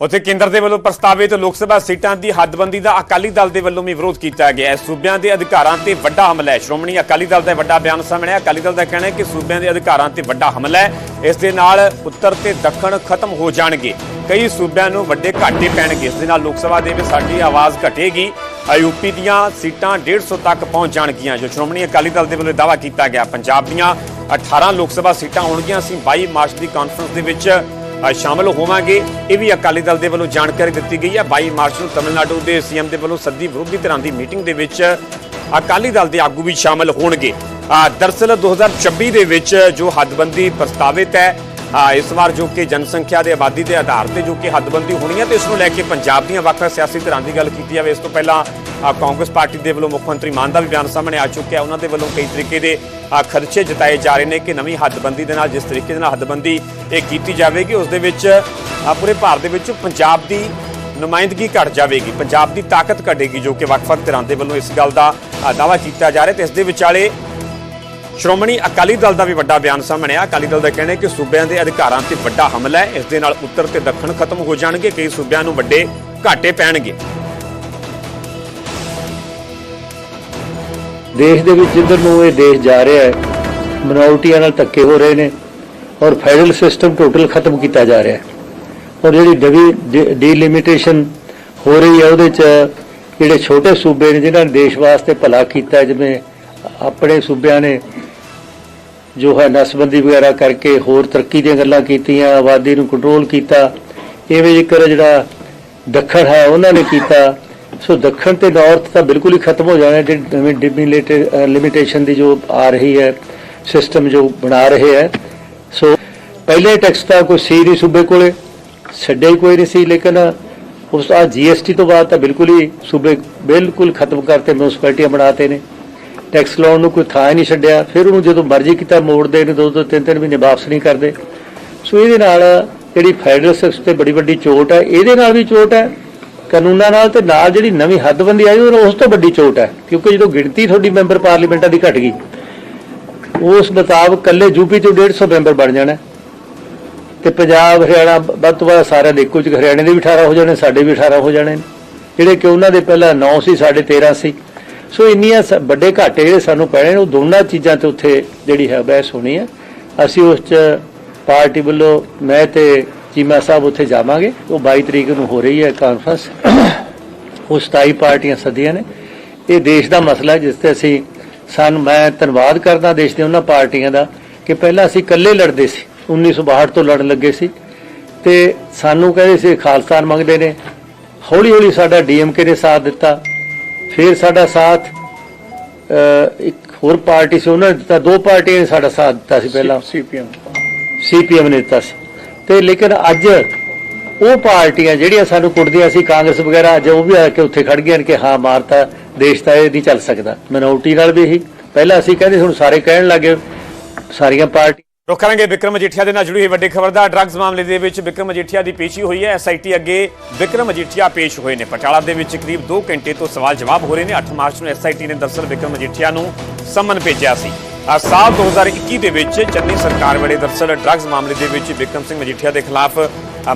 ਉੱਥੇ ਕੇਂਦਰ ਦੇ ਵੱਲੋਂ ਪ੍ਰਸਤਾਵਿਤ ਲੋਕ ਸਭਾ ਸੀਟਾਂ ਦੀ ਹੱਦਬੰਦੀ ਦਾ ਅਕਾਲੀ ਦਲ ਦੇ ਵੱਲੋਂ ਵੀ ਵਿਰੋਧ ਕੀਤਾ ਗਿਆ। ਹੈ ਸੂਬਿਆਂ ਦੇ ਅਧਿਕਾਰਾਂ ਤੇ ਵੱਡਾ ਹਮਲਾ ਹੈ। ਸ਼੍ਰੋਮਣੀ ਅਕਾਲੀ ਦਲ ਦਾ ਵੱਡਾ ਬਿਆਨ ਸਾਹਮਣੇ ਆਇਆ। ਅਕਾਲੀ ਦਲ ਦਾ ਕਹਿਣਾ ਹੈ ਕਿ ਸੂਬਿਆਂ ਦੇ ਅਧਿਕਾਰਾਂ ਤੇ ਵੱਡਾ ਹਮਲਾ ਹੈ। ਇਸ ਦੇ ਨਾਲ ਉੱਤਰ ਤੇ ਦੱਖਣ ਖਤਮ ਹੋ ਜਾਣਗੇ। ਕਈ ਸੂਬਿਆਂ ਨੂੰ ਵੱਡੇ ਘਾਟੇ ਪੈਣਗੇ। ਇਸ ਦੇ ਨਾਲ ਲੋਕ ਸਭਾ ਦੇ ਵਿੱਚ ਸਾਡੀ ਆਵਾਜ਼ ਘਟੇਗੀ। ਯੂਪੀ ਦੀਆਂ ਸੀਟਾਂ 150 ਤੱਕ ਪਹੁੰਚ ਜਾਣਗੀਆਂ। ਜੋ ਸ਼੍ਰੋਮਣੀ ਅਕਾਲੀ ਦਲ ਦੇ ਵੱਲੋਂ ਦਾਅਵਾ ਕੀਤਾ ਗਿਆ। ਪੰਜਾਬ ਦੀਆਂ 18 ਲੋਕ ਸਭਾ ਸੀਟਾਂ ਹੋਣਗੀਆਂ ਅਸੀਂ 22 ਮਾਰਚ ਦੀ ਕਾਨਫਰੰਸ ਦੇ ਵਿੱਚ ਅ, ਸ਼ਾਮਲ ਹੋਵਾਂਗੇ। ਇਹ ਵੀ ਅਕਾਲੀ ਦਲ ਦੇ ਵੱਲੋਂ ਜਾਣਕਾਰੀ ਦਿੱਤੀ ਗਈ ਹੈ। 22 ਮਾਰਚ ਨੂੰ ਤਮਿਲਨਾਡੂ ਦੇ ਸੀਐਮ ਦੇ ਵੱਲੋਂ ਸੱਦੀ ਵਿਰੋਧੀ ਧਿਰਾਂ ਦੀ ਮੀਟਿੰਗ ਦੇ ਵਿੱਚ ਅਕਾਲੀ ਦਲ ਦੇ ਆਗੂ ਵੀ ਸ਼ਾਮਲ ਹੋਣਗੇ। ਅ, ਦਰਅਸਲ 2026 ਦੇ ਵਿੱਚ ਜੋ ਹੱਦਬੰਦੀ ਪ੍ਰਸਤਾਵਿਤ ਹੈ ਇਸ ਵਾਰ ਜੋ ਕਿ ਜਨਸੰਖਿਆ ਦੇ ਆਬਾਦੀ ਦੇ ਆਧਾਰ ਤੇ ਜੋ ਕਿ ਹੱਦਬੰਦੀ ਹੋਣੀ ਹੈ ਤੇ ਇਸ ਨੂੰ ਲੈ ਕੇ ਪੰਜਾਬ ਦੀਆਂ ਵੱਖ-ਵੱਖ ਸਿਆਸੀ ਧਿਰਾਂ ਦੀ ਗੱਲ ਕੀਤੀ ਜਾਵੇ ਇਸ ਤੋਂ ਪਹਿਲਾਂ ਕਾਂਗਰਸ ਪਾਰਟੀ ਦੇ ਵੱਲੋਂ ਮੁੱਖ ਮੰਤਰੀ ਮਾਨ ਦਾ ਵੀ ਬਿਆਨ ਸਾਹਮਣੇ ਆ ਚੁੱਕਿਆ ਉਹਨਾਂ ਦੇ ਵੱਲੋਂ ਕਈ ਤਰੀਕੇ ਦੇ ਅ, ਖਰਚੇ ਜਤਾਏ ਜਾ ਰਹੇ ਨੇ ਕਿ ਨਵੀਂ ਹੱਦਬੰਦੀ ਦੇ ਨਾਲ ਜਿਸ ਤਰੀਕੇ ਦੇ ਨਾਲ ਹੱਦਬੰਦੀ ਇਹ ਕੀਤੀ ਜਾਵੇਗੀ ਉਸ ਦੇ ਵਿੱਚ ਪੂਰੇ ਭਾਰਤ ਦੇ ਵਿੱਚ ਪੰਜਾਬ ਦੀ ਨੁਮਾਇੰਦਗੀ ਘਟ ਜਾਵੇਗੀ ਪੰਜਾਬ ਦੀ ਤਾਕਤ ਘਟੇਗੀ ਜੋ ਕਿ ਵੱਖ-ਵੱਖ ਧਿਰਾਂ ਦੇ ਵੱਲੋਂ ਇਸ ਗੱਲ ਦਾ ਅ, ਦਾਅਵਾ ਕੀਤਾ ਜਾ ਰਿਹਾ ਤੇ ਇਸ ਦੇ ਵਿਚਾਲੇ ਸ਼੍ਰੋਮਣੀ ਅਕਾਲੀ ਦਲ ਦਾ ਵੀ ਵੱਡਾ ਬਿਆਨ ਸਾਹਮਣੇ ਆ ਅਕਾਲੀ ਦਲ ਦਾ ਕਹਿਣਾ ਹੈ ਕਿ ਸੂਬਿਆਂ ਦੇ ਅਧਿਕਾਰਾਂ ਤੇ ਵੱਡਾ ਹਮਲਾ ਹੈ। ਇਸ ਦੇ ਨਾਲ ਉੱਤਰ ਤੇ ਦੱਖਣ ਖਤਮ ਹੋ ਜਾਣਗੇ। ਕਈ ਸੂਬਿਆਂ ਨੂੰ ਵੱਡੇ ਘਾਟੇ ਪੈਣਗੇ। ਦੇਸ਼ ਦੇ ਵਿੱਚ ਜਿੱਧਰ ਨੂੰ ਇਹ ਦੇਸ਼ ਜਾ ਰਿਹਾ ਹੈ, ਮਿਨੋਰਟੀਆਂ ਨਾਲ ਧੱਕੇ ਹੋ ਰਹੇ ਨੇ ਔਰ ਫੈਡਰਲ ਸਿਸਟਮ ਟੋਟਲ ਖਤਮ ਕੀਤਾ ਜਾ ਰਿਹਾ ਹੈ। ਔਰ ਜਿਹੜੀ ਡਿਵੀ ਡੀਲਿਮਿਟੇਸ਼ਨ ਹੋ ਰਹੀ ਹੈ, ਉਹਦੇ ਚ ਜਿਹੜੇ ਛੋਟੇ ਸੂਬੇ ਨੇ, ਜਿਨ੍ਹਾਂ ਨੇ ਦੇਸ਼ ਵਾਸਤੇ ਭਲਾ ਕੀਤਾ ਜਿਵੇਂ ਆਪਣੇ ਸੂਬਿਆਂ ਨੇ ਜੋ ਹੈ ਨਸਬੰਦੀ ਵਗੈਰਾ ਕਰਕੇ ਹੋਰ ਤਰੱਕੀ ਦੀਆਂ ਗੱਲਾਂ ਕੀਤੀਆਂ, ਆਬਾਦੀ ਨੂੰ ਕੰਟਰੋਲ ਕੀਤਾ, ਇਵੇਂ ਜੇਕਰ ਜਿਹੜਾ ਦੱਖਣ ਹੈ, ਉਹਨਾਂ ਨੇ ਕੀਤਾ। ਸੋ ਦੱਖਣ ਤੇ ਨਾਰਥ ਤਾਂ ਬਿਲਕੁਲ ਹੀ ਖਤਮ ਹੋ ਜਾਣਾ ਜਿਹੜੀ ਡਿਮਿਲੇਟਡ ਲਿਮਿਟੇਸ਼ਨ ਦੀ ਜੋ ਆ ਰਹੀ ਹੈ ਸਿਸਟਮ ਜੋ ਬਣਾ ਰਹੇ ਹੈ। ਸੋ ਪਹਿਲੇ ਟੈਕਸ ਤਾਂ ਕੋਈ ਸੀ ਨਹੀਂ ਸੂਬੇ ਕੋਲੇ, ਛੱਡਿਆ ਹੀ ਕੋਈ ਨਹੀਂ ਸੀ, ਲੇਕਿਨ ਉਸ ਆ ਜੀਐਸਟੀ ਤੋਂ ਬਾਅਦ ਤਾਂ ਬਿਲਕੁਲ ਹੀ ਸੂਬੇ ਬਿਲਕੁਲ ਖਤਮ ਕਰਤੇ ਮਿਊਨਿਸਪੈਲਿਟੀਆਂ ਬਣਾਤੇ ਨੇ। ਟੈਕਸ ਲਾਉਣ ਨੂੰ ਕੋਈ ਥਾਂ ਹੀ ਨਹੀਂ ਛੱਡਿਆ। ਫਿਰ ਉਹਨੂੰ ਜਦੋਂ ਮਰਜ਼ੀ ਕੀਤਾ ਮੋੜਦੇ ਨੇ ਦੋ ਦੋ ਤਿੰਨ ਤਿੰਨ ਮਹੀਨੇ ਵਾਪਸ ਨਹੀਂ ਕਰਦੇ। ਸੋ ਇਹਦੇ ਨਾਲ ਜਿਹੜੀ ਫੈਡਰਲ ਸਿਸਟਮ ਤੇ ਬੜੀ ਵੱਡੀ ਚੋਟ ਹੈ, ਇਹਦੇ ਨਾਲ ਵੀ ਚੋਟ ਹੈ। ਕਾਨੂੰਨਾਂ ਨਾਲ ਤੇ ਨਾਲ ਜਿਹੜੀ ਨਵੀਂ ਹੱਦਬੰਦੀ ਆਈ, ਉਹ ਉਸ ਤੋਂ ਵੱਡੀ ਚੋਟ ਹੈ। ਕਿਉਂਕਿ ਜਦੋਂ ਗਿਣਤੀ ਤੁਹਾਡੀ ਮੈਂਬਰ ਪਾਰਲੀਮੈਂਟਾਂ ਦੀ ਘਟ ਗਈ, ਉਸ ਮੁਤਾਬਕ ਕੱਲੇ ਯੂਪੀ ਤੋਂ 150 ਮੈਂਬਰ ਬਣ ਜਾਣਾ ਹੈ। ਤੇ ਪੰਜਾਬ, ਹਰਿਆਣਾ, ਵੱਧ ਤੋਂ ਵੱਧ ਸਾਰਿਆਂ ਦੇ ਇੱਕੋ ਜਿਹੇ, ਹਰਿਆਣੇ ਦੇ ਵੀ 18 ਹੋ ਜਾਣੇ, ਸਾਡੇ ਵੀ 18 ਹੋ ਜਾਣੇ ਜਿਹੜੇ ਕਿ ਉਹਨਾਂ ਦੇ ਪਹਿਲਾਂ 9 ਸੀ, ਸਾਡੇ 13 ਸੀ। ਸੋ ਇੰਨੀਆਂ ਸ- ਵੱਡੇ ਘਾਟੇ ਜਿਹੜੇ ਸਾਨੂੰ ਪੈਣੇ ਉਹ ਦੋਨਾਂ ਚੀਜ਼ਾਂ ਤੇ ਉੱਥੇ ਜਿਹੜੀ ਹੈ ਬਹਿਸ ਹੋਣੀ ਹੈ। ਅਸੀਂ ਉਸ ਚ ਪਾਰਟੀ ਵੱਲੋਂ ਮੈਂ ਤੇ ਚੀਮਾ ਸਾਹਿਬ ਉੱਥੇ ਜਾਵਾਂਗੇ। ਉਹ 22 ਤਰੀਕ ਨੂੰ ਹੋ ਰਹੀ ਹੈ ਕਾਨਫਰੰਸ ਉਹ 27 ਪਾਰਟੀਆਂ ਸੱਦੀਆਂ ਨੇ। ਇਹ ਦੇਸ਼ ਦਾ ਮਸਲਾ ਹੈ, ਜਿਸ ਤੇ ਅਸੀਂ ਸਾਨੂੰ, ਮੈਂ ਧੰਨਵਾਦ ਕਰਦਾ ਦੇਸ਼ ਦੇ ਉਹਨਾਂ ਪਾਰਟੀਆਂ ਦਾ ਕਿ ਪਹਿਲਾਂ ਅਸੀਂ ਇਕੱਲੇ ਲੜਦੇ ਸੀ। 1962 ਤੋਂ ਲੜਨ ਲੱਗੇ ਸੀ। ਤੇ ਸਾਨੂੰ ਕਹਿੰਦੇ ਸੀ, ਖਾਲਸਾਨ ਮੰਗਦੇ ਨੇ ਹੌਲੀ ਹੌਲੀ ਸਾਡਾ ਡੀਐਮਕੇ ਨੇ ਸਾਥ ਦਿੱਤਾ। ਫਿਰ ਸਾਡਾ ਸਾਥ ਇੱਕ ਹੋਰ ਪਾਰਟੀ ਸੀ ਉਹਨਾਂ ਨੇ ਦਿੱਤਾ ਦੋ ਪਾਰਟੀਆਂ ਨੇ ਸਾਡਾ ਸਾਥ ਦਿੱਤਾ ਸੀ ਪਹਿਲਾਂ। ਸੀਪੀਐਮ। ਸੀਪੀਐਮ ਨੇ ਦਿੱਤਾ ਸੀ। ਤੇ ਲੇਕਿਨ ਅੱਜ ਉਹ ਪਾਰਟੀਆਂ ਜਿਹੜੀਆਂ ਸਾਨੂੰ ਕੁੱਟਦੀਆਂ ਸੀ ਕਾਂਗਰਸ ਵਗੈਰਾ ਅੱਜ ਉਹ ਵੀ ਆ ਕੇ ਉੱਥੇ ਖੜ ਗਈਆਂ ਨੇ ਕਿ ਹਾਂ ਮਾਰਤਾ ਦੇਸ਼ ਤਾਂ ਇਹ ਨਹੀਂ ਚੱਲ ਸਕਦਾ। ਮਿਨੋਰਟੀ ਨਾਲ ਵੀ ਇਹੀ। ਪਹਿਲਾਂ ਅਸੀਂ ਕਹਿੰਦੇ ਸੀ, ਹੁਣ ਸਾਰੇ ਕਹਿਣ ਲੱਗੇ ਸਾਰੀਆਂ ਪਾਰਟੀ ਰੁਕ ਕਰਾਂਗੇ ਵਿਕਰਮ ਅਜੀਠੀਆ ਦੇ ਨਾਲ ਜੁੜੀ ਹੋਈ ਵੱਡੀ ਖਬਰ ਦਾ। ਡਰੱਗਸ ਮਾਮਲੇ ਦੇ ਵਿੱਚ ਵਿਕਰਮ ਅਜੀਠੀਆ ਦੀ ਪੇਸ਼ੀ ਹੋਈ ਹੈ। ਐਸਆਈਟੀ ਅੱਗੇ ਵਿਕਰਮ ਅਜੀਠੀਆ ਪੇਸ਼ ਹੋਏ ਨੇ। ਪਟਿਆਲਾ ਦੇ ਵਿੱਚ ਕਰੀਬ 2 ਘੰਟੇ ਤੋਂ ਸਵਾਲ ਜਵਾਬ ਹੋ ਰਹੇ ਨੇ। 8 ਮਾਰਚ ਨੂੰ ਐਸਆਈਟੀ ਨੇ ਦਰਸਲ ਵਿਕਰਮ ਮਜੀਠੀਆ ਨੂੰ ਸਮਨ ਭੇਜਿਆ ਸੀ। ਆ ਸਾਲ 2021 ਦੇ ਵਿੱਚ ਚੰਨੀ ਸਰਕਾਰ ਵੇਲੇ ਦਰਸਲ ਡਰੱਗਸ ਮਾਮਲੇ ਦੇ ਵਿੱਚ ਵਿਕਰਮ ਸਿੰਘ ਮਜੀਠੀਆ ਦੇ ਖਿਲਾਫ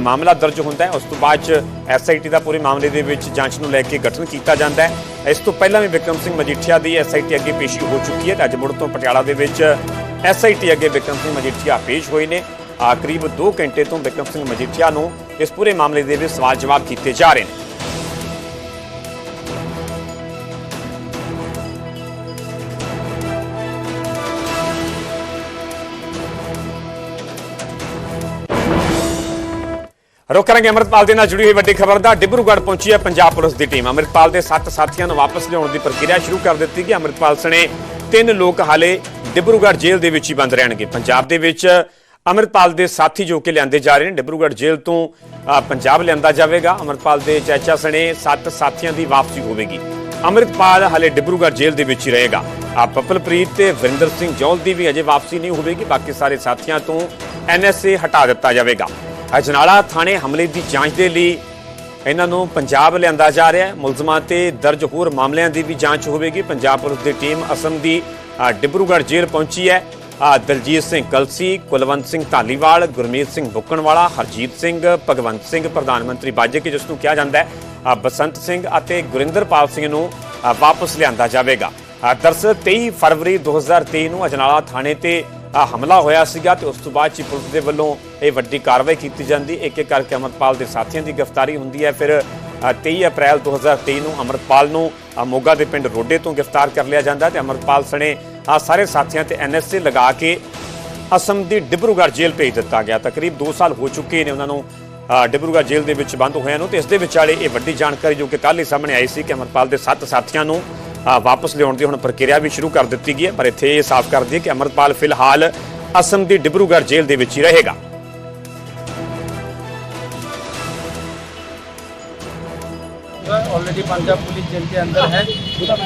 ਮਾਮਲਾ ਦਰਜ ਹੁੰਦਾ ਹੈ। ਉਸ ਤੋਂ ਬਾਅਦ ਚ ਐਸਆਈਟੀ ਦਾ ਪੂਰੇ ਮਾਮਲੇ ਦੇ ਵਿੱਚ ਜਾਂਚ ਨੂੰ ਲੈ ਕੇ ਗਠਨ ਕੀਤਾ ਜਾਂਦਾ ਹੈ। ਇਸ ਤੋਂ ਪਹਿਲਾਂ ਵੀ ਵਿਕਰਮ ਸਿੰਘ ਮਜੀਠੀਆ ਦੀ ਐਸਆਈਟੀ ਅੱਗੇ ਪੇਸ਼ੀ ਹੋ ਚੁੱਕੀ ਹੈ। ਤੇ ਅੱਜ ਮੁੜ ਤੋਂ ਪਟਿਆਲਾ ਦੇ ਵਿੱਚ ਐਸਆਈਟੀ ਅੱਗੇ ਵਿਕਰਮ ਸਿੰਘ ਮਜੀਠੀਆ ਪੇਸ਼ ਹੋਏ ਨੇ। ਆ ਕਰੀਬ 2 ਘੰਟੇ ਤੋਂ ਵਿਕਰਮ ਸਿੰਘ ਮਜੀਠੀਆ ਨੂੰ ਇਸ ਪੂਰੇ ਮਾਮਲੇ ਦੇ ਵਿੱਚ ਸਵਾਲ ਜਵਾਬ ਕੀਤੇ ਜਾ ਰਹੇ ਨੇ। ਰੁਕ ਕਰਾਂਗੇ ਅੰਮ੍ਰਿਤਪਾਲ ਦੇ ਨਾਲ ਜੁੜੀ ਹੋਈ ਵੱਡੀ ਖਬਰ ਦਾ। ਡਿਬਰੂਗੜ੍ਹ ਪਹੁੰਚੀ ਹੈ ਪੰਜਾਬ ਪੁਲਿਸ ਦੀ ਟੀਮ। ਅੰਮ੍ਰਿਤਪਾਲ ਦੇ 7 ਸਾਥੀਆਂ ਨੂੰ ਵਾਪਸ ਲਿਆਉਣ ਦੀ ਪ੍ਰਕਿਰਿਆ ਸ਼ੁਰੂ ਕਰ ਦਿੱਤੀ ਗਈ। ਅੰਮ੍ਰਿਤਪਾਲ ਸਣੇ ਤਿੰਨ ਲੋਕ ਹਾਲੇ ਡਿਬਰੂਗੜ੍ਹ ਜੇਲ੍ਹ ਦੇ ਵਿੱਚ ਹੀ ਬੰਦ ਰਹਿਣਗੇ। ਪੰਜਾਬ ਦੇ ਵਿੱਚ ਅੰਮ੍ਰਿਤਪਾਲ ਦੇ ਸਾਥੀ ਜੋ ਕਿ ਲਿਆਂਦੇ ਜਾ ਰਹੇ ਨੇ, ਡਿਬਰੂਗੜ੍ਹ ਜੇਲ੍ਹ ਤੋਂ ਪੰਜਾਬ ਲਿਆਂਦਾ ਜਾਵੇਗਾ। ਅੰਮ੍ਰਿਤਪਾਲ ਦੇ ਚਾਚਾ ਸਣੇ ਸੱਤ ਸਾਥੀਆਂ ਦੀ ਵਾਪਸੀ ਹੋਵੇਗੀ। ਅੰਮ੍ਰਿਤਪਾਲ ਹਲੇ ਡਿਬਰੂਗੜ੍ਹ ਜੇਲ੍ਹ ਦੇ ਵਿੱਚ ਹੀ ਰਹੇਗਾ। ਆ ਪਪਲਪ੍ਰੀਤ ਤੇ ਵਰਿੰਦਰ ਸਿੰਘ ਜੌਲ ਦੀ ਵੀ ਅਜੇ ਵਾਪਸੀ ਨਹੀਂ ਹੋਵੇਗੀ। ਬਾਕੀ ਸਾਰੇ ਸਾਥੀਆਂ ਤੋਂ ਐਨਐਸਏ ਹਟਾ ਦਿੱਤਾ ਜਾਵੇਗਾ। ਅਜਨਾਲਾ ਥਾਣੇ ਹਮਲੇ ਦੀ ਜਾਂਚ ਦੇ ਲਈ ਇਹਨਾਂ ਨੂੰ ਪੰਜਾਬ ਲਿਆਂਦਾ ਜਾ ਰਿਹਾ ਹੈ। ਮੁਲਜ਼ਮਾਂ ਤੇ ਦਰਜ ਹੋਰ ਮਾਮਲਿਆਂ ਦੀ ਵੀ ਜਾਂਚ ਹੋਵੇਗੀ। ਪੰਜਾਬ ਪੁਲਿਸ ਦੀ ਟੀਮ ਅਸਮ ਦੀ ਡਿਬਰੂਗੜ੍ਹ ਜੇਲ੍ਹ ਪਹੁੰਚੀ ਹੈ। ਅ, ਦਲਜੀਤ ਸਿੰਘ ਕਲਸੀ ਕੁਲਵੰਤ ਸਿੰਘ ਧਾਲੀਵਾਲ ਗੁਰਮੀਤ ਸਿੰਘ ਬੁੱਕਣਵਾਲਾ ਹਰਜੀਤ ਸਿੰਘ ਭਗਵੰਤ ਸਿੰਘ ਪ੍ਰਧਾਨ ਮੰਤਰੀ ਬਾਜੇ ਕੇ ਜਿਸ ਨੂੰ ਕਿਹਾ ਜਾਂਦਾ ਹੈ। ਬਸੰਤ ਸਿੰਘ ਅਤੇ ਗੁਰਿੰਦਰਪਾਲ ਸਿੰਘ ਨੂੰ ਵਾਪਸ ਲਿਆਂਦਾ ਜਾਵੇਗਾ। ਅ, ਦਰਅਸਲ 23 ਫਰਵਰੀ 2023 ਨੂੰ ਅਜਨਾਲਾ ਥਾਣੇ ਤੇ ਹਮਲਾ ਹੋਇਆ ਸੀਗਾ ਤੇ ਉਸ ਤੋਂ ਬਾਅਦ ਚ ਪੁਲਿਸ ਦੇ ਵੱਲੋਂ ਇਹ ਵੱਡੀ ਕਾਰਵਾਈ ਕੀਤੀ ਜਾਂਦੀ। ਇੱਕ ਇੱਕ ਕਰਕੇ ਅਮਰਪਾਲ ਦੇ ਸਾਥੀਆਂ ਦੀ ਗ੍ਰਿਫਤਾਰੀ ਹੁੰਦੀ ਹੈ। ਫਿਰ ਅ, 23 ਅਪ੍ਰੈਲ 2023 ਨੂੰ ਅਮਰਪਾਲ ਨੂੰ ਮੋਗਾ ਦੇ ਪਿੰਡ ਰੋਡੇ ਤੋਂ ਗ੍ਰਿਫਤਾਰ ਕਰ ਲਿਆ ਜਾਂਦਾ ਹੈ ਤੇ ਅਮਰਪਾਲ ਸਣੇ ਆ ਸਾਰੇ ਸਾਥੀਆਂ ਤੇ ਐਨਐਸਏ ਲਗਾ ਕੇ ਅਸਮ ਦੀ ਡਿਬਰੂਗੜ੍ਹ ਜੇਲ੍ਹ ਭੇਜ ਦਿੱਤਾ ਗਿਆ। ਤਕਰੀਬ 2 ਸਾਲ ਹੋ ਚੁੱਕੇ ਨੇ ਉਹਨਾਂ ਨੂੰ ਡਿਬਰੂਗੜ੍ਹ ਜੇਲ੍ਹ ਦੇ ਵਿੱਚ ਬੰਦ ਹੋਇਆ ਨੂੰ ਤੇ ਇਸ ਦੇ ਵਿਚਾਲੇ ਇਹ ਵੱਡੀ ਜਾਣਕਾਰੀ ਜੋ ਕਿ ਕੱਲ੍ਹ ਹੀ ਸਾਹਮਣੇ ਆਈ ਸੀ ਕਿ ਅਮਰਪਾਲ ਦੇ 7 ਸਾਥੀਆਂ ਨੂੰ ਵਾਪਸ ਲਿਆਉਣ ਦੀ ਹੁਣ ਪ੍ਰਕਿਰਿਆ ਵੀ ਸ਼ੁਰੂ ਕਰ ਦਿੱਤੀ ਗਈ ਹੈ। ਪਰ ਇੱਥੇ ਇਹ ਸਾਫ਼ ਕਰ ਦਈਏ ਕਿ ਅਮਰਪਾਲ ਫਿਲਹਾਲ ਅਸਮ ਦੀ ਡਿਬਰੂਗੜ੍ਹ ਜੇਲ੍ਹ ਦੇ ਵਿੱਚ ਹੀ ਰਹੇਗਾ। ऑलरेडी पंजाब पुलिस जेल के अंदर है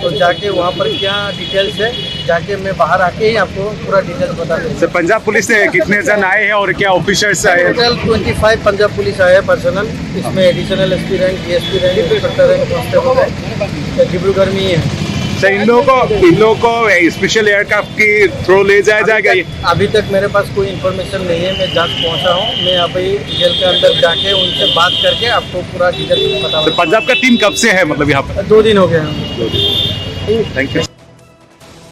तो जाके वहाँ पर क्या डिटेल्स है जाके मैं बाहर आके ही आपको पूरा डिटेल्स बता दूँ सर पंजाब पुलिस से कितने जन आए हैं और क्या ऑफिसर्स आए टोटल 25 पंजाब पुलिस आए हैं पर्सनल इसमें additional S P rank D S P rank inspector rank constable है डिब्रूगढ़ में ही है। सर इन लोगों को इन लोगों को स्पेशल एयरक्राफ्ट की थ्रो ले जाया जाएगा ये। अभी तक मेरे पास कोई इन्फॉर्मेशन नहीं है मैं जस्ट पहुँचा हूँ। मैं अभी जेल के अंदर जाके उनसे बात करके आपको पूरा डिटेल पता तो पंजाब का टीम कब से है मतलब यहाँ पर? दो दिन हो गए हैं। Thank you